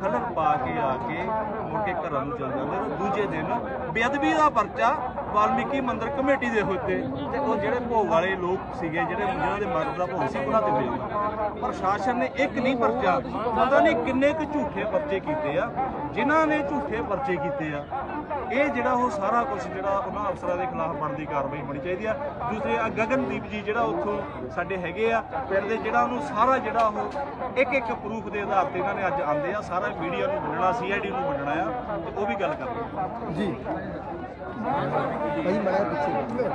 ਖਲਰ ਪਾ ਕੇ ਆ ਕੇ ਮੁੜ ਕੇ ਘਰਾਂ ਨੂੰ ਚਲ ਜਾਂਦੇ ਤੇ ਦੂਜੇ ਦਿਨ ਬੇਅਦਬੀ ਦਾ ਪਰਚਾ ਵਾਲਮੀਕੀ ਮੰਦਿਰ ਕਮੇਟੀ ਦੇ ਹੋਤੇ ਤੇ ਉਹ ਜਿਹੜੇ ਭੋਗ ਵਾਲੇ ਲੋਕ ਸੀਗੇ, ਜਿਹੜੇ ਜਿਹਨਾਂ ਦੇ ਮਰਦ ਦਾ ਭੋਗ ਸੀ, ਉਹਨਾਂ ਤੇ ਹੋਇਆ ਪ੍ਰਸ਼ਾਸਨ ਨੇ ਇੱਕ ਨਹੀਂ ਪਰਚਾ, ਪਤਾ ਨਹੀਂ ਕਿੰਨੇ ਕੁ ਝੂਠੇ ਪਰਚੇ ਕੀਤੇ ਆ। ਜਿਨ੍ਹਾਂ ਨੇ ਝੂਠੇ ਪਰਚੇ ਕੀਤੇ ਆ, ਇਹ ਜਿਹੜਾ ਉਹ ਸਾਰਾ ਕੁਝ ਜਿਹੜਾ ਉਹਨਾਂ ਅਫਸਰਾਂ ਦੇ ਖਿਲਾਫ ਬਣਦੀ ਕਾਰਵਾਈ ਹੋਣੀ ਚਾਹੀਦੀ ਆ। ਦੂਸਰੇ ਆ, ਗਗਨਦੀਪ ਜੀ ਜਿਹੜਾ ਉੱਥੋਂ ਸਾਡੇ ਹੈਗੇ ਆ, ਪਿੰਡ ਦੇ ਜਿਹੜਾ ਉਹਨੂੰ ਸਾਰਾ ਜਿਹੜਾ ਉਹ ਇੱਕ ਇੱਕ ਪ੍ਰੂਫ ਦੇ ਆਧਾਰ ਤੇ ਇਹਨਾਂ ਨੇ ਅੱਜ ਆਂਦੇ ਆ, ਸਾਰਾ ਮੀਡੀਆ ਨੂੰ ਵੰਡਣਾ ਸੀਆਈਡੀ ਨੂੰ ਵੰਡਣਾ ਆ, ਤੇ ਉਹ ਵੀ ਗੱਲ ਕਰਦੇ ਜੀ। ਭਾਈ ਮੈਂ ਪਿੱਛੇ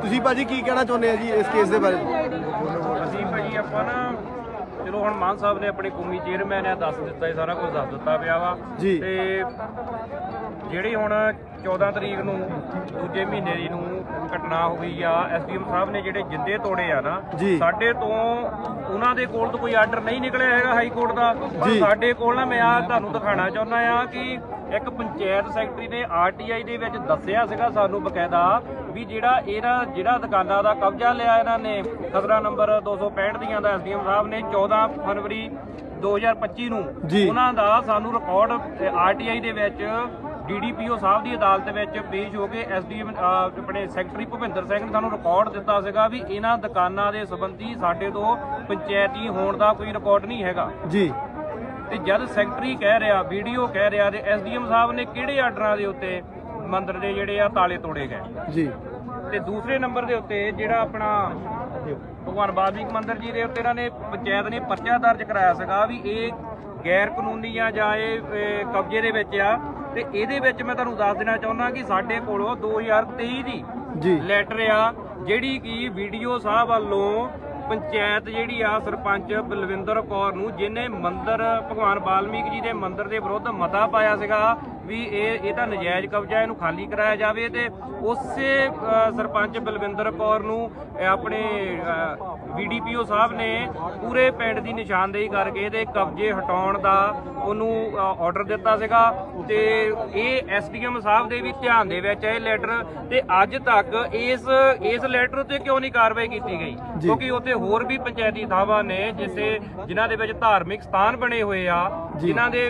ਤੁਸੀਂ ਭਾਜੀ ਕੀ ਕਹਿਣਾ ਚਾਹੁੰਦੇ ਆ ਜੀ ਇਸ ਕੇਸ ਦੇ ਬਾਰੇ? ਅਸੀਂ ਭਾਜੀ ਆਪਾਂ ਨਾ ਚਲੋ ਹੁਣ ਮਾਨ ਸਾਹਿਬ ਨੇ ਆਪਣੇ ਕੌਮੀ ਚੇਅਰਮੈਨ ਨੇ ਦੱਸ ਦਿੱਤਾ ਇਹ ਸਾਰਾ ਕੁਝ ਦੱਸ ਦਿੱਤਾ ਪਿਆ ਵਾ। ਤੇ ਜਿਹੜੀ ਹੁਣ 14 ਤਰੀਕ ਨੂੰ ਦੂਜੇ ਮਹੀਨੇ ਦੀ ਨੂੰ ਘਟਨਾ ਹੋਈ ਆ ਐਸਡੀਐਮ ਸਾਹਿਬ ਨੇ ਜਿਹੜੇ ਜਿੰਦੇ ਤੋੜੇ ਆ ਨਾ। ਸਾਡੇ ਤੋਂ ਉਹਨਾਂ ਦੇ ਕੋਲ ਤੋਂ ਕੋਈ ਆਰਡਰ ਨਹੀਂ ਨਿਕਲਿਆ ਹੈਗਾ ਹਾਈ ਕੋਰਟ ਦਾ। ਸਾਡੇ ਕੋਲ ਨਾ ਮੈਂ ਆ ਤੁਹਾਨੂੰ ਦਿਖਾਣਾ ਚਾਹੁੰਦਾ ਆ ਕਿ ਇੱਕ ਪੰਚਾਇਤ ਸੈਕਟਰੀ ਨੇ ਆਰਟੀਆਈ ਦੇ ਵਿੱਚ ਦੱਸਿਆ ਸੀਗਾ ਸਾਨੂੰ ਬਕਾਇਦਾ ਵੀ ਜਿਹੜਾ ਇਹਦਾ ਜਿਹੜਾ ਦੁਕਾਨਾਂ ਦਾ ਕਬਜ਼ਾ ਲਿਆ ਇਹਨਾਂ ਨੇ ਖਸਰਾ ਨੰਬਰ 265 ਦੀਆਂ ਦਾ ਐਸਡੀਐਮ ਸਾਹਿਬ ਨੇ 14 ਫਰਵਰੀ 2025 ਨੂੰ। ਉਹਨਾਂ ਦਾ ਸਾਨੂੰ ਰਿਕਾਰਡ ਆਰਟੀਆਈ ਦੇ ਵਿੱਚ ਡੀਡੀਪੀਓ ਸਾਹਿਬ ਦੀ ਅਦਾਲਤ ਵਿੱਚ ਪੇਸ਼ ਹੋ ਕੇ ਐਸਡੀਐਮ ਆਪਣੇ ਸੈਕਟਰੀ ਭੁਪਿੰਦਰ ਸਿੰਘ ਨੇ ਸਾਨੂੰ ਰਿਕਾਰਡ ਦਿੱਤਾ ਸੀਗਾ ਵੀ ਇਹਨਾਂ ਦੁਕਾਨਾਂ ਦੇ ਸੰਬੰਧੀ ਸਾਡੇ ਤੋਂ ਪੰਚਾਇਤੀ ਹੋਣ ਦਾ ਕੋਈ ਰਿਕਾਰਡ ਨਹੀਂ ਹੈਗਾ। ਜੀ। ਤੇ ਜਦ ਸੈਕਟਰੀ ਕਹਿ ਰਿਹਾ ਵੀਡੀਓ ਕਹਿ ਰਿਹਾ ਤੇ ਐਸਡੀਐਮ ਸਾਹਿਬ ਨੇ ਕਿਹੜੇ ਆਰਡਰਾਂ ਦੇ ਉੱਤੇ ਮੰਦਿਰ ਦੇ ਜਿਹੜੇ ਆ ਤਾਲੇ ਤੋੜੇ ਗਏ? ਜੀ। ਤੇ ਦੂਸਰੇ ਨੰਬਰ ਦੇ ਉੱਤੇ ਜਿਹੜਾ ਆਪਣਾ ਭਗਵਾਨ ਬਾਲਮੀਕ ਮੰਦਿਰ ਜੀ ਦੇ ਉੱਤੇ ਇਹਨਾਂ ਨੇ ਪੰਚਾਇਤ ਨੇ ਪਰਚਾ ਦਰਜ ਕਰਾਇਆ ਸੀਗਾ ਵੀ ਇਹ ਗੈਰ ਕਾਨੂੰਨੀ ਆ ਜਾਂ ਇਹ ਕਬਜ਼ੇ ਦੇ ਵਿੱਚ ਆ। ਤੇ ਇਹਦੇ ਵਿੱਚ ਮੈਂ ਤੁਹਾਨੂੰ ਦੱਸ ਦੇਣਾ ਚਾਹੁੰਦਾ ਕਿ ਸਾਡੇ ਕੋਲੋਂ 2023 ਦੀ ਜੀ। ਲੈਟਰ ਆ ਜਿਹੜੀ ਕਿ ਵੀਡੀਓ ਸਾਹਿਬ ਵੱਲੋਂ ਪੰਚਾਇਤ ਜਿਹੜੀ ਆ ਸਰਪੰਚ ਬਲਵਿੰਦਰ ਕੌਰ ਨੂੰ ਜਿਹਨੇ ਮੰਦਿਰ ਭਗਵਾਨ ਬਾਲਮੀਕ ਜੀ ਦੇ ਮੰਦਿਰ ਦੇ ਵਿਰੁੱਧ ਮਤਾ ਪਾਇਆ ਸੀਗਾ ਵੀ ਇਹ ਇਹ ਤਾਂ ਨਜਾਇਜ਼ ਕਬਜ਼ਾ ਇਹਨੂੰ ਖਾਲੀ ਕਰਾਇਆ ਜਾਵੇ ਤੇ ਉਸੇ ਸਰਪੰਚ ਬਲਵਿੰਦਰ ਕੌਰ ਨੂੰ ਆਪਣੇ ਵੀਡੀਪੀਓ ਸਾਹਿਬ ਨੇ ਪੂਰੇ ਪਿੰਡ ਦੀ ਨਿਸ਼ਾਨਦੇਹੀ ਕਰਕੇ ਇਹਦੇ ਕਬਜ਼ੇ ਹਟਾਉਣ ਦਾ ਉਹਨੂੰ ਆਰਡਰ ਦਿੱਤਾ ਸੀਗਾ ਤੇ ਇਹ ਐਸਡੀਐਮ ਸਾਹਿਬ ਦੇ ਵੀ ਧਿਆਨ ਦੇ ਵਿੱਚ ਹੈ ਇਹ ਲੈਟਰ ਤੇ ਅੱਜ ਤੱਕ ਇਸ ਇਸ ਲੈਟਰ ਤੇ ਕਿਉਂ ਨਹੀਂ ਕਾਰਵਾਈ ਕੀਤੀ ਗਈ? ਕਿਉਂਕਿ ਉੱਥੇ ਹੋਰ ਵੀ ਪੰਚਾਇਤੀ ਥਾਵਾਂ ਨੇ ਜਿਸੇ ਜਿਨ੍ਹਾਂ ਦੇ ਵਿੱਚ ਧਾਰਮਿਕ ਸਥਾਨ ਬਣੇ ਹੋਏ ਆ ਜਿਨ੍ਹਾਂ ਦੇ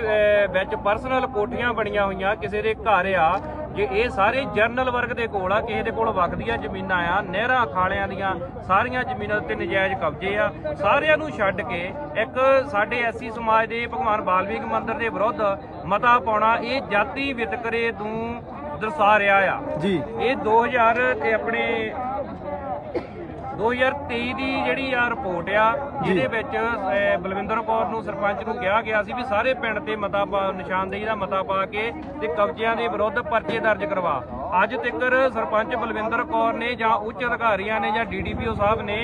ਵਿੱਚ ਪਰਸਨਲ ਕੋਠੀਆਂ ਬਣੀਆਂ ਹੋਈਆਂ ਕਿਸੇ ਦੇ ਘਰ ਆ ਜੇ ਇਹ ਸਾਰੇ ਜਰਨਲ ਵਰਗ ਦੇ ਕੋਲ ਆ ਕਿਸੇ ਦੇ ਕੋਲ ਵਗਦੀਆਂ ਜ਼ਮੀਨਾਂ ਆ ਨਹਿਰਾਂ ਖਾਲਿਆਂ ਦੀਆਂ ਸਾਰੀਆਂ ਜ਼ਮੀਨਾਂ ਤੇ ਨਜਾਇਜ਼ ਕਬਜ਼ੇ ਆ। ਸਾਰਿਆਂ ਨੂੰ ਛੱਡ ਕੇ ਇੱਕ ਸਾਡੇ ਐਸੀ ਸਮਾਜ ਦੇ ਭਗਵਾਨ ਬਾਲਮੀਕ ਮੰਦਿਰ ਦੇ ਵਿਰੁੱਧ ਮਤਾ ਪਾਉਣਾ ਇਹ ਜਾਤੀ ਵਿਤਕਰੇ ਨੂੰ ਦਰਸਾ ਰਿਹਾ ਆ। ਜੀ। ਇਹ 2000 ਤੇ ਆਪਣੇ 2023 ਦੀ ਜਿਹੜੀ ਆ ਰਿਪੋਰਟ ਆ ਜਿਹਦੇ ਵਿੱਚ ਬਲਵਿੰਦਰ ਕੌਰ ਨੂੰ ਸਰਪੰਚ ਨੂੰ ਕਿਹਾ ਗਿਆ ਸੀ ਵੀ ਸਾਰੇ ਪਿੰਡ ਤੇ ਮਤਾ ਨਿਸ਼ਾਨਦੇਹੀ ਦਾ ਮਤਾ ਪਾ ਕੇ ਤੇ ਕਬਜ਼ਿਆਂ ਦੇ ਵਿਰੁੱਧ ਪਰਚੇ ਦਰਜ ਕਰਵਾ। ਅੱਜ ਤੱਕ ਸਰਪੰਚ ਬਲਵਿੰਦਰ ਕੌਰ ਨੇ ਜਾਂ ਉੱਚ ਅਧਿਕਾਰੀਆਂ ਨੇ ਜਾਂ ਡੀਡੀਪੀਓ ਸਾਹਿਬ ਨੇ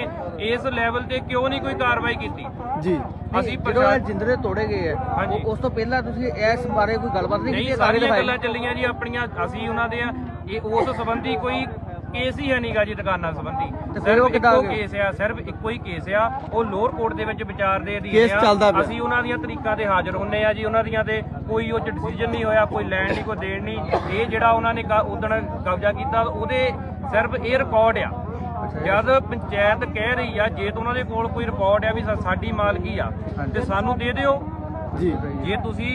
ਇਸ ਲੈਵਲ ਤੇ ਕਿਉਂ ਨਹੀਂ ਕੋਈ ਕਾਰਵਾਈ ਕੀਤੀ? ਜੀ। ਅਸੀਂ ਪ੍ਰਸ਼ਾਸਨ ਜਿੰਦਰੇ ਤੋੜੇ ਗਏ ਆ। ਉਸ ਤੋਂ ਪਹਿਲਾਂ ਤੁਸੀਂ ਇਸ ਬਾਰੇ ਕੋਈ ਗੱਲਬਾਤ ਨਹੀਂ ਕੀਤੀ ਸਾਰੀਆਂ ਗੱਲਾਂ ਚੱਲੀਆਂ ਜੀ ਆਪਣੀਆਂ ਅਸੀਂ ਉਹਨਾਂ ਦੇ ਇਹ ਉਸ ਸੰਬੰਧੀ ਕੋਈ ਕੇਸ ਹੀ ਹੈ ਨਹੀਂਗਾ ਜੀ ਦੁਕਾਨਾਂ ਸੰਬੰਧੀ। ਤੇ ਫਿਰ ਉਹ ਸਿਰਫ ਕਿੱਦਾਂ ਇੱਕੋ ਆ ਗਏ? ਕੇਸ ਆ ਸਿਰਫ ਇੱਕੋ ਹੀ ਕੇਸ ਆ। ਉਹ ਲੋਅਰ ਕੋਰਟ ਦੇ ਵਿੱਚ ਵਿਚਾਰ ਦੇ ਅਧੀਨ ਆ। ਚੱਲਦਾ ਪਿਆ। ਅਸੀਂ ਉਹਨਾਂ ਦੀਆਂ ਤਰੀਕਾਂ ਤੇ ਹਾਜ਼ਰ ਹੁੰਨੇ ਆ ਜੀ ਉਹਨਾਂ ਦੀਆਂ ਤੇ ਕੋਈ ਉਹ ਚ ਡਿਸੀਜਨ ਨਹੀਂ ਹੋਇਆ ਕੋਈ ਲੈਣ ਨਹੀਂ ਕੋਈ ਦੇਣ ਨਹੀਂ। ਇਹ ਜਿਹੜਾ ਉਹਨਾਂ ਨੇ ਉਦੋਂ ਕਬਜ਼ਾ ਕੀਤਾ ਉਹਦੇ ਸਿਰਫ ਇਹ ਰਿਕਾਰਡ ਆ। ਜਦ ਪੰਚਾਇਤ ਕਹਿ ਰਹੀ ਆ ਜੇ ਤਾਂ ਉਹਨਾਂ ਦੇ ਕੋਲ ਕੋਈ ਰਿਕਾਰਡ ਆ ਵੀ ਸਾ- ਸਾਡੀ ਮਾਲਕੀ ਆ ਤੇ ਸਾਨੂੰ ਦੇ ਦਿਓ। ਜੀ। ਜੇ ਤੁਸੀਂ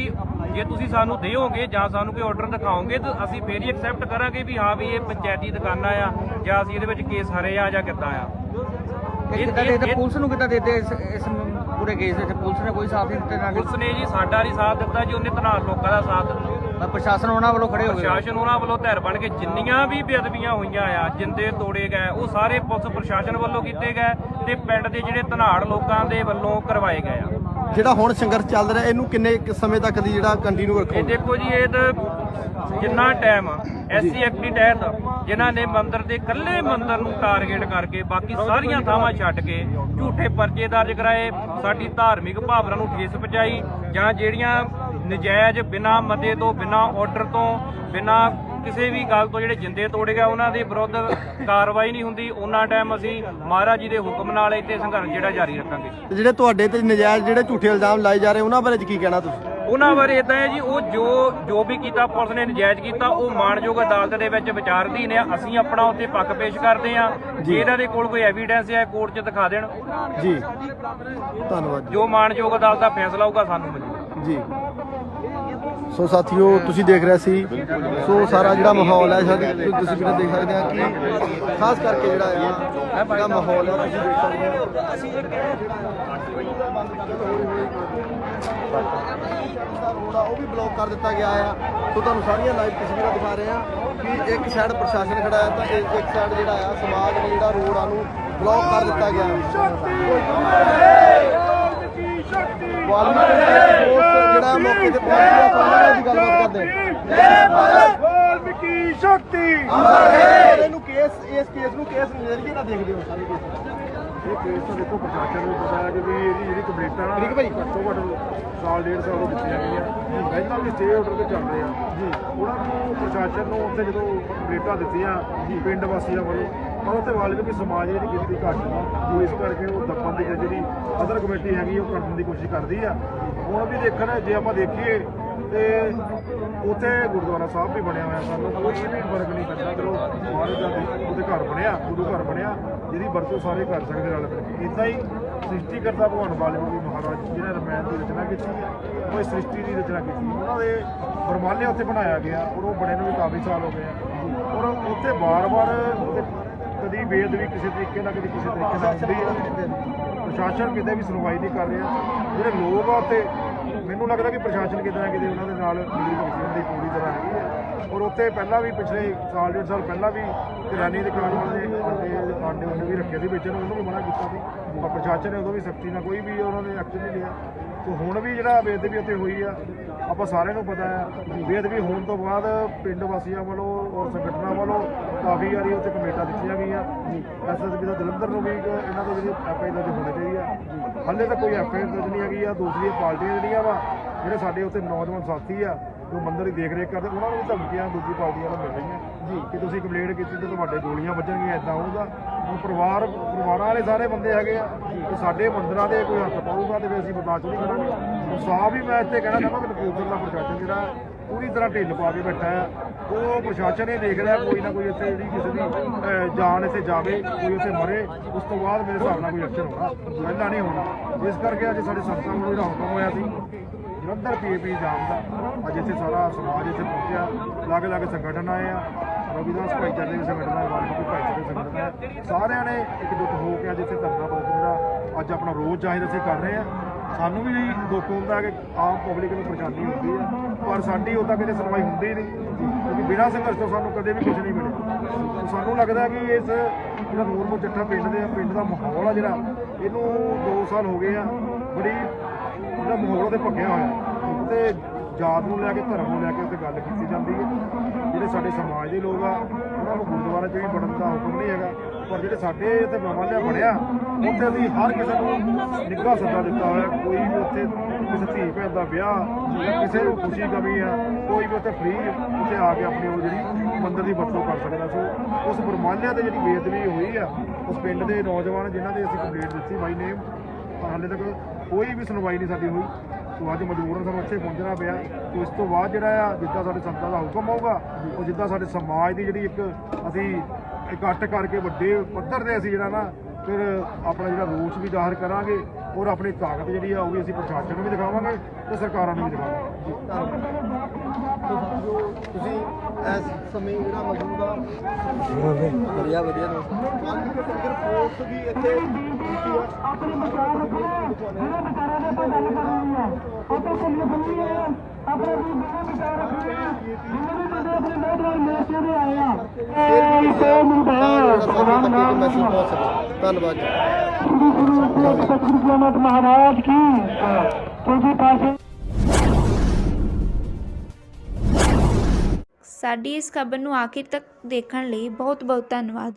ਜੇ ਤੁਸੀਂ ਸਾਨੂੰ ਦਿਓਗੇ ਜਾਂ ਸਾਨੂੰ ਕੋਈ ਆਰਡਰ ਦਿਖਾਓਗੇ ਤਾਂ ਅਸੀਂ ਫੇਰ ਹੀ ਐਕਸੈਪਟ ਕਰਾਂਗੇ ਵੀ ਹਾਂ ਵੀ ਇਹ ਪੰਚਾਇਤੀ ਦੁਕਾਨਾਂ ਆ ਜਾਂ ਅਸੀਂ ਇਹਦੇ ਵਿੱਚ ਕੇਸ ਹਰੇ ਆ ਜਾਂ ਕਿੱਦਾਂ ਆ। ਇਹ ਕਿੱਦਾਂ ਦੇ ਦਿੱਤੇ? ਪੁਲਿਸ ਨੂੰ ਕਿੱਦਾਂ ਦੇ ਦਿੱਤੇ ਇਸ ਇਸ ਪੂਰੇ ਕੇਸ ਵਿੱਚ? ਪੁਲਿਸ ਨੇ ਕੋਈ ਸਾਥ ਨਹੀਂ ਦਿੱਤੇ ਨਾ ਪੁਲਿਸ ਨੇ ਜੀ ਸਾਡਾ ਨਹੀਂ ਸਾਥ ਦਿੱਤਾ ਜੀ ਉਹਨੇ ਧਨਾਰ ਲੋਕਾਂ ਦਾ ਸਾਥ ਦਿੱਤਾ। ਕਿ ਪ੍ਰਸ਼ਾਸਨ ਉਹਨਾਂ ਵੱਲੋਂ ਖੜੇ ਹੋ ਗਏ। ਪ੍ਰਸ਼ਾਸਨ ਉਹਨਾਂ ਵੱਲੋਂ ਧਿਰ ਬਣ ਕੇ ਜਿੰਨੀਆਂ ਵੀ ਬੇਅਦਬੀਆਂ ਹੋਈਆਂ ਆ ਜਿੰਦੇ ਤੋੜੇ ਗਏ ਉਹ ਸਾਰੇ ਪੁਲਿਸ ਪ੍ਰਸ਼ਾਸਨ ਵੱਲੋਂ ਕੀਤੇ ਗਏ ਤੇ ਪਿੰਡ ਦੇ ਜਿਹੜੇ ਧਨਾੜ ਲੋਕਾਂ ਦੇ ਵੱਲੋਂ ਕਰਵਾਏ ਗਏ ਆ। ਜਿਹੜਾ ਹੁਣ ਸੰਘਰਸ਼ ਚੱਲ ਰਿਹਾ ਇਹਨੂੰ ਕਿੰਨੇ ਕੁ ਸਮੇਂ ਤੱਕ ਦੀ ਜਿਹੜਾ ਕੰਟੀਨਿਊ ਇਹ ਰੱਖੋਗੇ ਦੇਖੋ ਜੀ ਇਹ ਤਾਂ ਜਿੰਨਾ ਟਾਈਮ ਐਸਸੀ ਐਕਟ ਦੀ ਤਹਿਤ ਜਿਨ੍ਹਾਂ ਨੇ ਮੰਦਰ ਦੇ ਇਕੱਲੇ ਮੰਦਰ ਨੂੰ ਟਾਰਗੇਟ ਕਰਕੇ ਬਾਕੀ ਸਾਰੀਆਂ ਥਾਵਾਂ ਛੱਡ ਕੇ ਝੂਠੇ ਪਰਚੇ ਦਰਜ ਕਰਾਏ ਸਾਡੀ ਧਾਰਮਿਕ ਭਾਵਨਾ ਨੂੰ ਠੇਸ ਪਹੁੰਚਾਈ ਜਾਂ ਜਿਹੜੀਆਂ ਨਜਾਇਜ਼ ਬਿਨਾਂ ਮਤੇ ਤੋਂ ਬਿਨਾਂ ਆਰਡਰ ਤੋਂ ਬਿਨਾਂ ਕਿਸੇ ਵੀ ਗੱਲ ਤੋਂ ਜਿਹੜੇ ਜਿੰਦੇ ਤੋੜੇ ਗਏ ਉਹਨਾਂ ਦੇ ਵਿਰੁੱਧ ਕਾਰਵਾਈ ਨਹੀਂ ਹੁੰਦੀ। ਉਹਨਾਂ ਟਾਈਮ ਅਸੀਂ ਮਹਾਰਾਜ ਜੀ ਦੇ ਹੁਕਮ ਨਾਲ ਇੱਥੇ ਸੰਘਰਸ਼ ਜਿਹੜਾ ਜਾਰੀ ਰੱਖਾਂਗੇ। ਤੇ ਜਿਹੜੇ ਤੁਹਾਡੇ ਤੇ ਨਜਾਇਜ਼ ਜਿਹੜੇ ਝੂਠੇ ਇਲਜ਼ਾਮ ਲਾਏ ਜਾ ਰਹੇ ਉਹਨਾਂ ਬਾਰੇ ਕੀ ਕਹਿਣਾ ਤੁਸੀਂ? ਉਹਨਾਂ ਬਾਰੇ ਇਦਾਂ ਹੈ ਜੀ ਉਹ ਜੋ ਜੋ ਵੀ ਕੀਤਾ ਪੁਲਿਸ ਨੇ ਨਜਾਇਜ਼ ਕੀਤਾ ਉਹ ਮਾਣਯੋਗ ਅਦਾਲਤ ਦੇ ਵਿੱਚ ਵਿਚਾਰਧੀਨ ਆ। ਅਸੀਂ ਆਪਣਾ ਉੱਥੇ ਪੱਖ ਪੇਸ਼ ਕਰਦੇ ਆ ਜੇ। ਇਹਨਾਂ ਦੇ ਕੋਲ ਕੋਈ ਐਵੀਡੈਂਸ ਹੈ ਕੋਰਟ 'ਚ ਦਿਖਾ ਦੇਣ। ਜੀ। ਧੰਨਵਾਦ ਜੀ। ਮਾਣਯੋਗ ਅਦਾਲਤ ਦਾ ਫੈਸਲਾ ਹੋਊਗਾ ਸਾਨੂੰ ਮਨਜ਼ੂਰ ਜੀ। ਸੋ ਸਾਥੀਓ, ਤੁਸੀਂ ਦੇਖ ਰਹੇ ਸੀ। ਸੋ ਸਾਰਾ ਜਿਹੜਾ ਮਾਹੌਲ ਹੈ ਸਾਡੇ ਤੁਸੀਂ ਵੀ ਦੇਖ ਸਕਦੇ ਆ ਕਿ ਖਾਸ ਕਰਕੇ ਜਿਹੜਾ ਆ, ਜਿਹੜਾ ਮਾਹੌਲ ਹੈ, ਤੁਸੀਂ ਦੇਖ ਸਕਦੇ ਹੋ। ਉਹ ਵੀ ਬਲੌਕ ਕਰ ਦਿੱਤਾ ਗਿਆ ਆ। ਸੋ ਤੁਹਾਨੂੰ ਸਾਰੀਆਂ ਲਾਈਵ ਤਸਵੀਰਾਂ ਦਿਖਾ ਰਹੇ ਆ ਕਿ ਇੱਕ ਸਾਈਡ ਪ੍ਰਸ਼ਾਸਨ ਖੜਾ ਹੈ, ਤਾਂ ਇੱਕ ਸਾਈਡ ਜਿਹੜਾ ਆ, ਸਮਾਜ ਨੇ ਜਿਹੜਾ ਆ ਨੂੰ ਬਲੌਕ ਕਰ ਦਿੱਤਾ ਗਿਆ। ਵਾਲਮੀਕੀ ਜਿਹੜਾ ਮੌਕੇ ਤੇ ਪਹੁੰਚਿਆ ਤਾਂ ਉਹਨਾਂ ਗੱਲਬਾਤ ਕਰਦੇ ਜੈ ਭਾਰਤ ਵਾਲਮੀਕੀ ਸ਼ਕਤੀ ਇਹਨੂੰ ਕੇਸ ਇਸ ਕੇਸ ਨੂੰ ਕੇਸ ਨਜ਼ਰੀਏ ਨਾਲ ਦੇਖਦੇ ਹੋ ਸਾਰੇ ਕੇਸ ਇਹ ਕੇਸ ਤਾਂ ਦੇਖੋ ਪ੍ਰਸ਼ਾਸਨ ਨੂੰ ਪਤਾ ਕਿ ਵੀ ਇਹਦੀ ਜਿਹੜੀ ਕੰਪਲੇਂਟਾਂ ਨਾ ਠੀਕ ਭਾਈ। ਘੱਟੋ ਘੱਟ ਸਾਲ ਡੇਢ ਸਾਲ ਤੋਂ ਦਿੱਤੀਆਂ ਗਈਆਂ ਪਹਿਲਾਂ ਵੀ ਸਟੇ ਆਰਡਰ ਤੇ ਚੱਲ ਰਹੇ ਆ ਜੀ ਉਹਨਾਂ ਨੂੰ ਪ੍ਰਸ਼ਾਸਨ ਨੂੰ ਉੱਥੇ ਜਦੋਂ ਕੰਪਲੇਂਟਾਂ ਦਿੱਤੀਆਂ ਪਿੰਡ ਵਾਸੀਆਂ ਵੱਲੋਂ ਪਰ ਉੱਥੇ ਵਾਲਮੀਕੀ ਸਮਾਜ ਜਿਹੜੀ ਗਿਣਤੀ ਘੱਟ ਜੋ ਇਸ ਕਰਕੇ ਉਹ ਦੱਬਣ ਦੀ ਜਿਹੜੀ ਅਦਰ ਕਮੇਟੀ ਹੈਗੀ ਉਹ ਕਰਨ ਦੀ ਕੋਸ਼ਿਸ਼ ਕਰਦੀ ਆ। ਹੁਣ ਵੀ ਦੇਖਣ, ਜੇ ਆਪਾਂ ਦੇਖੀਏ, ਤੇ ਉੱਥੇ ਗੁਰਦੁਆਰਾ ਸਾਹਿਬ ਵੀ ਬਣਿਆ ਹੋਇਆ ਸਾਨੂੰ, ਕੋਈ ਵੀ ਫ਼ਰਕ ਨਹੀਂ ਪੈਂਦਾ ਚਲੋ ਮਹਾਰਾਜ ਦਾ ਉਹਦੇ ਘਰ ਬਣਿਆ, ਗੁਰੂ ਘਰ ਬਣਿਆ, ਜਿਹਦੀ ਵਰਤੋਂ ਸਾਰੇ ਕਰ ਸਕਦੇ ਨਾਲ। ਮਿਲ ਕੇ ਇਦਾਂ ਹੀ ਸ੍ਰਿਸ਼ਟੀ ਕਰਤਾ ਭਗਵਾਨ ਵਾਲਮੀਕੀ ਮਹਾਰਾਜ ਜਿਹਨੇ ਰਮਾਇਣ ਦੀ ਰਚਨਾ ਕੀਤੀ ਹੈ ਉਹ ਸ੍ਰਿਸ਼ਟੀ ਦੀ ਰਚਨਾ ਕੀਤੀ ਉਹਨਾਂ ਦੇ ਬਰਮਾਲੇ ਉੱਥੇ ਬਣਾਇਆ ਗਿਆ, ਔਰ ਉਹ ਬਣੇ ਨੂੰ ਵੀ ਕਾਫੀ ਸਾਲ ਹੋ ਗਏ ਆ। ਔਰ ਉੱਥੇ ਬਾਰ-ਬਾਰ ਵੇਦ ਵੀ ਕਿਸੇ ਤਰੀਕੇ ਨਾਲ ਕਦੀ ਕਿਸੇ ਤਰੀਕੇ ਨਾਲ ਹੁੰਦੀ ਹੈ। ਪ੍ਰਸ਼ਾਸਨ ਕਿਤੇ ਵੀ ਸੁਣਵਾਈ ਨਹੀਂ ਕਰ ਰਿਹਾ। ਜਿਹੜੇ ਲੋਕ ਆ ਉੱਥੇ ਮੈਨੂੰ ਲੱਗਦਾ ਕਿ ਪ੍ਰਸ਼ਾਸਨ ਕਿਤੇ ਨਾ ਕਿਤੇ ਉਹਨਾਂ ਦੇ ਨਾਲ ਮਿਲੀ ਭਗਤ ਦੀ ਪੂਰੀ ਤਰ੍ਹਾਂ ਹੈਗੀ ਹੈ। ਔਰ ਉੱਥੇ ਪਹਿਲਾਂ ਵੀ ਪਿਛਲੇ ਸਾਲ ਡੇਢ ਸਾਲ ਪਹਿਲਾਂ ਵੀ ਕਿਰਾਨੀ ਦੁਕਾਨ ਵਾਲੇ ਆਂਡੇ ਆਂਡੇ ਉਹਨੇ ਵੀ ਰੱਖੇ ਸੀ ਵੇਚਣ ਨੂੰ, ਉਹਨੂੰ ਵੀ ਮਨਾ ਕੀਤਾ ਸੀ। ਪਰ ਪ੍ਰਸ਼ਾਸਨ ਨੇ ਉਦੋਂ ਵੀ ਸਖਤੀ ਨਾਲ ਕੋਈ ਵੀ ਉਹਨਾਂ ਨੇ ਐਕਸ਼ਨ ਨਹੀਂ ਲਿਆ। ਸੋ ਹੁਣ ਵੀ ਜਿਹੜਾ ਬੇਅਦਬੀ ਉੱਥੇ ਹੋਈ ਆ ਆਪਾਂ ਸਾਰਿਆਂ ਨੂੰ ਪਤਾ ਹੈ ਬੇਅਦਬੀ ਹੋਣ ਤੋਂ ਬਾਅਦ ਪਿੰਡ ਵਾਸੀਆਂ ਵੱਲੋਂ ਔਰ ਸੰਗਠਨਾਂ ਵੱਲੋਂ ਕਾਫੀ ਵਾਰੀ ਉੱਥੇ ਕਮੇਟਾਂ ਦਿੱਤੀਆਂ ਗਈਆਂ। ਐਸਐਸਬੀ ਦਾ ਜਲੰਧਰ ਨੂੰ ਵੀ ਇੱਕ ਇਹਨਾਂ ਦੇ ਜਿਹੜੀ ਐਫਆਈ ਦਰਜ ਹੋਣੀ ਚਾਹੀਦੀ ਆ। ਹਾਲੇ ਤਾਂ ਕੋਈ ਐਫਆਈ ਦਰਜ ਨਹੀਂ ਹੈਗੀ ਆ ਦੂਸਰੀਆਂ ਪਾਰਟੀਆਂ ਜਿਹੜੀਆਂ ਵਾ ਜਿਹੜੇ ਸਾਡੇ ਉੱਥੇ ਨੌਜਵਾਨ ਸਾਥੀ ਆ ਜੋ ਮੰਦਰ ਦੀ ਦੇਖ ਰੇਖ ਕਰਦੇ ਉਹਨਾਂ ਨੂੰ ਵੀ ਧਮਕੀਆਂ ਦੂਜੀ ਪਾਰਟੀਆਂ ਨੂੰ ਮਿਲ ਰਹੀਆਂ। ਜੀ। ਕਿ ਤੁਸੀਂ ਕੰਪਲੇਂਟ ਕੀਤੀ ਤੇ ਤੁਹਾਡੇ ਗੋਲੀਆਂ ਵੱਜਣਗੀਆਂ ਇਦਾਂ ਹੋਊਗਾ। ਹੁਣ ਪਰਿਵਾਰ ਪਰਿਵਾਰਾਂ ਵਾਲੇ ਸਾਰੇ ਬੰਦੇ ਹੈਗੇ ਆ ਕਿ ਸਾਡੇ ਮੰਦਰਾਂ ਦੇ ਕੋਈ ਹੱਥ ਪਾਊਗਾ ਤੇ ਫਿਰ ਅਸੀਂ ਬਰਦਾਸ਼ਤ ਨਹੀਂ ਕਰਾਂਗੇ। ਇਨਸਾਫ ਵੀ ਮੈਂ ਇੱਥੇ ਕਹਿਣਾ ਚਾਹੁੰਦਾ ਕਿ ਦਾ ਪ੍ਰਸ਼ਾਸਨ ਜਿਹੜਾ ਪੂਰੀ ਤਰ੍ਹਾਂ ਢਿੱਲ ਪਾ ਕੇ ਬੈਠਾ ਆ। ਉਹ ਪ੍ਰਸ਼ਾਸਨ ਇਹ ਦੇਖ ਰਿਹਾ, ਕੋਈ ਨਾ ਕੋਈ ਇੱਥੇ ਜਿਹੜੀ ਕਿਸੇ ਦੀ ਜਾਨ ਇੱਥੇ ਜਾਵੇ, ਕੋਈ ਇੱਥੇ ਮਰੇ, ਉਸ ਤੋਂ ਬਾਅਦ ਮੇਰੇ ਹਿਸਾਬ ਨਾਲ ਕੋਈ ਐਕਸ਼ਨ ਹੋਣਾ, ਪਹਿਲਾਂ ਨਹੀਂ ਹੋਣਾ। ਇਸ ਕਰਕੇ ਅੱਜ ਸਾਡੇ ਸੰਸਥਾ ਨੂੰ ਜਿਹੜਾ ਹੁਕਮ ਹੋਇਆ ਸੀ, ਜਲੰਧਰ ਪੀਏਪੀ ਜਾਮ ਦਾ, ਅੱਜ ਇੱਥੇ ਸਾਰਾ ਸਮਾਜ ਇੱਥੇ ਪਹੁੰਚਿਆ ਅਲੱਗ ਅਲੱਗ ਸੰਗਠਨ ਆਏ ਆ ਰਵਿਦਾਸ ਭਾਈਚਾਰੇ ਦੇ ਸੰਗਠਨ ਹੈ ਵਾਲਮੀਕੀ ਭਾਈਚਾਰੇ ਦੇ ਸੰਗਠਨ ਹੈ ਸਾਰਿਆਂ ਨੇ ਇਕਜੁੱਟ ਹੋ ਕੇ ਅੱਜ ਇੱਥੇ ਧਰਨਾ ਪ੍ਰਦਰਸ਼ਨ ਜਿਹੜਾ ਅੱਜ ਆਪਣਾ ਰੋਜ਼ ਜ਼ਾਹਿਰ ਅਸੀਂ ਕਰ ਰਹੇ ਆ ਸਾਨੂੰ ਵੀ ਦੁੱਖ ਹੁੰਦਾ ਕਿ ਆਮ ਪਬਲਿਕ ਨੂੰ ਪਰੇਸ਼ਾਨੀ ਹੁੰਦੀ ਹੈ। ਪਰ ਸਾਡੀ ਉਦਾਂ ਕਿਤੇ ਸੁਣਵਾਈ ਹੁੰਦੀ ਨਹੀਂ। ਕਿਉਂਕਿ ਬਿਨਾਂ ਸੰਘਰਸ਼ ਤੋਂ ਸਾਨੂੰ ਕਦੇ ਵੀ ਕੁਝ ਨਹੀਂ ਮਿਲਿਆ। ਸਾਨੂੰ ਲੱਗਦਾ ਕਿ ਇਸ ਜਿਹੜਾ ਨੂਰਪੁਰ ਜੱਟਾ ਪਿੰਡ ਦੇ ਪਿੰਡ ਦਾ ਮਾਹੌਲ ਆ ਜਿਹੜਾ, ਇਹਨੂੰ 2 ਸਾਲ ਹੋ ਗਏ ਆ, ਬੜੀ ਜਿਹੜਾ ਮਾਹੌਲ ਉਹਦੇ ਪੱਕਿਆ ਹੋਇਆ। ਤੇ ਜਾਤ ਨੂੰ ਲੈ ਕੇ, ਧਰਮ ਨੂੰ ਲੈ ਕੇ ਉੱਤੇ ਗੱਲ ਕੀਤੀ ਜਾਂਦੀ ਹੈ। ਜਿਹੜੇ ਸਾਡੇ ਸਮਾਜ ਦੇ ਲੋਕ ਆ, ਉਹਨਾਂ ਨੂੰ ਗੁਰਦੁਆਰਾ 'ਚ ਵੀ ਵੜਨ ਦਾ ਹੁਕਮ ਨਹੀਂ ਹੈਗਾ। ਪਰ ਜਿਹੜੇ ਸਾਡੇ ਇੱਥੇ ਬ੍ਰਹਮੰਡਿਆ ਬਣਿਆ, ਉੱਥੇ ਅਸੀਂ ਹਰ ਕਿਸੇ ਨੂੰ ਨਿੱਘਾ ਸੱਦਾ ਦਿੱਤਾ ਹੋਇਆ, ਕੋਈ ਵੀ ਉੱਥੇ ਕਿਸੇ ਧੀ ਭੈਣ ਦਾ ਵਿਆਹ ਜਾਂ ਕਿਸੇ ਨੂੰ ਖੁਸ਼ੀ ਕਮੀ ਆ, ਕੋਈ ਵੀ ਉੱਥੇ ਫ੍ਰੀ ਉੱਥੇ ਆ ਕੇ ਆਪਣੀ ਉਹ ਜਿਹੜੀ ਮੰਦਰ ਦੀ ਵਰਤੋਂ ਕਰ ਸਕਦਾ ਸੋ। ਉਸ ਬ੍ਰਹਮੰਡਿਆ ਤੇ ਜਿਹੜੀ ਬੇਅਦਬੀ ਹੋਈ ਆ, ਉਸ ਪਿੰਡ ਦੇ ਨੌਜਵਾਨ ਜਿਨ੍ਹਾਂ ਦੇ ਅਸੀਂ ਕੰਪਲੇਂਟ ਦਿੱਤੀ, ਬਾਈ ਨੇਮ, ਹਾਲੇ ਤੱਕ ਕੋਈ ਵੀ ਸੁਣਵਾਈ ਨਹੀਂ ਸਾਡੀ ਹੋਈ। ਸੋ ਅੱਜ ਮਜਬੂਰਨ ਸਾਨੂੰ ਇੱਥੇ ਪਹੁੰਚਣਾ ਪਿਆ ਸੋ ਇਸ ਤੋਂ ਬਾਅਦ ਜਿਹੜਾ ਆ ਜਿੱਦਾਂ ਸਾਡੇ ਸੰਤਾਂ ਦਾ ਹੁਕਮ ਹੋਊਗਾ ਉਹ ਜਿੱਦਾਂ ਸਾਡੇ ਸਮਾਜ ਦੀ ਜਿਹੜੀ ਇੱਕ ਅਸੀਂ ਇਕੱਠ ਕਰਕੇ ਵੱਡੇ ਪੱਧਰ ਤੇ ਅਸੀਂ ਜਿਹੜਾ ਨਾ ਫਿਰ ਆਪਣਾ ਜਿਹੜਾ ਰੋਸ ਵੀ ਜ਼ਾਹਰ ਕਰਾਂਗੇ ਔਰ ਆਪਣੀ ਤਾਕਤ ਜਿਹੜੀ ਆ ਉਹ ਵੀ ਅਸੀਂ ਪ੍ਰਸ਼ਾਸਨ ਨੂੰ ਵੀ ਦਿਖਾਵਾਂਗੇ ਤੇ ਸਰਕਾਰਾਂ ਨੂੰ ਵੀ ਦਿਖਾਵਾਂਗੇ। ਤੁਸੀਂ ਇਸ ਸਮੇਂ ਜਿਹੜਾ ਮੌਜੂਦ ਆ ਵਧੀਆ ਵਧੀਆ ਦੋਸਤ। ਰਿਪੋਰਟ ਵੀ ਇੱਥੇ ਆਪਣੇ ਮਕਾਨ ਦੇ ਜਿਹੜੇ ਵਿਚਾਰਾਂ ਦੇ ਕੋਈ ਗੱਲ ਕਰਨੀ ਆ ਉੱਥੇ ਚੱਲੀ ਬੰਦੀ ਆ ਆਪਣੇ ਵੀ ਜਿਹੜੇ ਵਿਚਾਰ ਰੱਖਣੇ ਜਿੰਨੇ ਵੀ ਬੰਦੇ ਆਪਣੇ ਨੌਜਵਾਨ ਮੋਰਚੇ ਦੇ ਆਏ ਆ ਇਹ ਕੋਈ ਮੁੰਡਾ ਮੈਸੇਜ ਪਹੁੰਚ ਸਕੇ ਧੰਨਵਾਦ ਜੀ ਸਤਿਗੁਰੂ ਮਹਾਰਾਜ ਕੀ ਤੁਝੇ ਪਾਸੇ ਸਾਡੀ ਇਸ ਖਬਰ ਨੂੰ ਆਖਿਰ ਤੱਕ ਦੇਖਣ ਲਈ ਬਹੁਤ ਬਹੁਤ ਧੰਨਵਾਦ।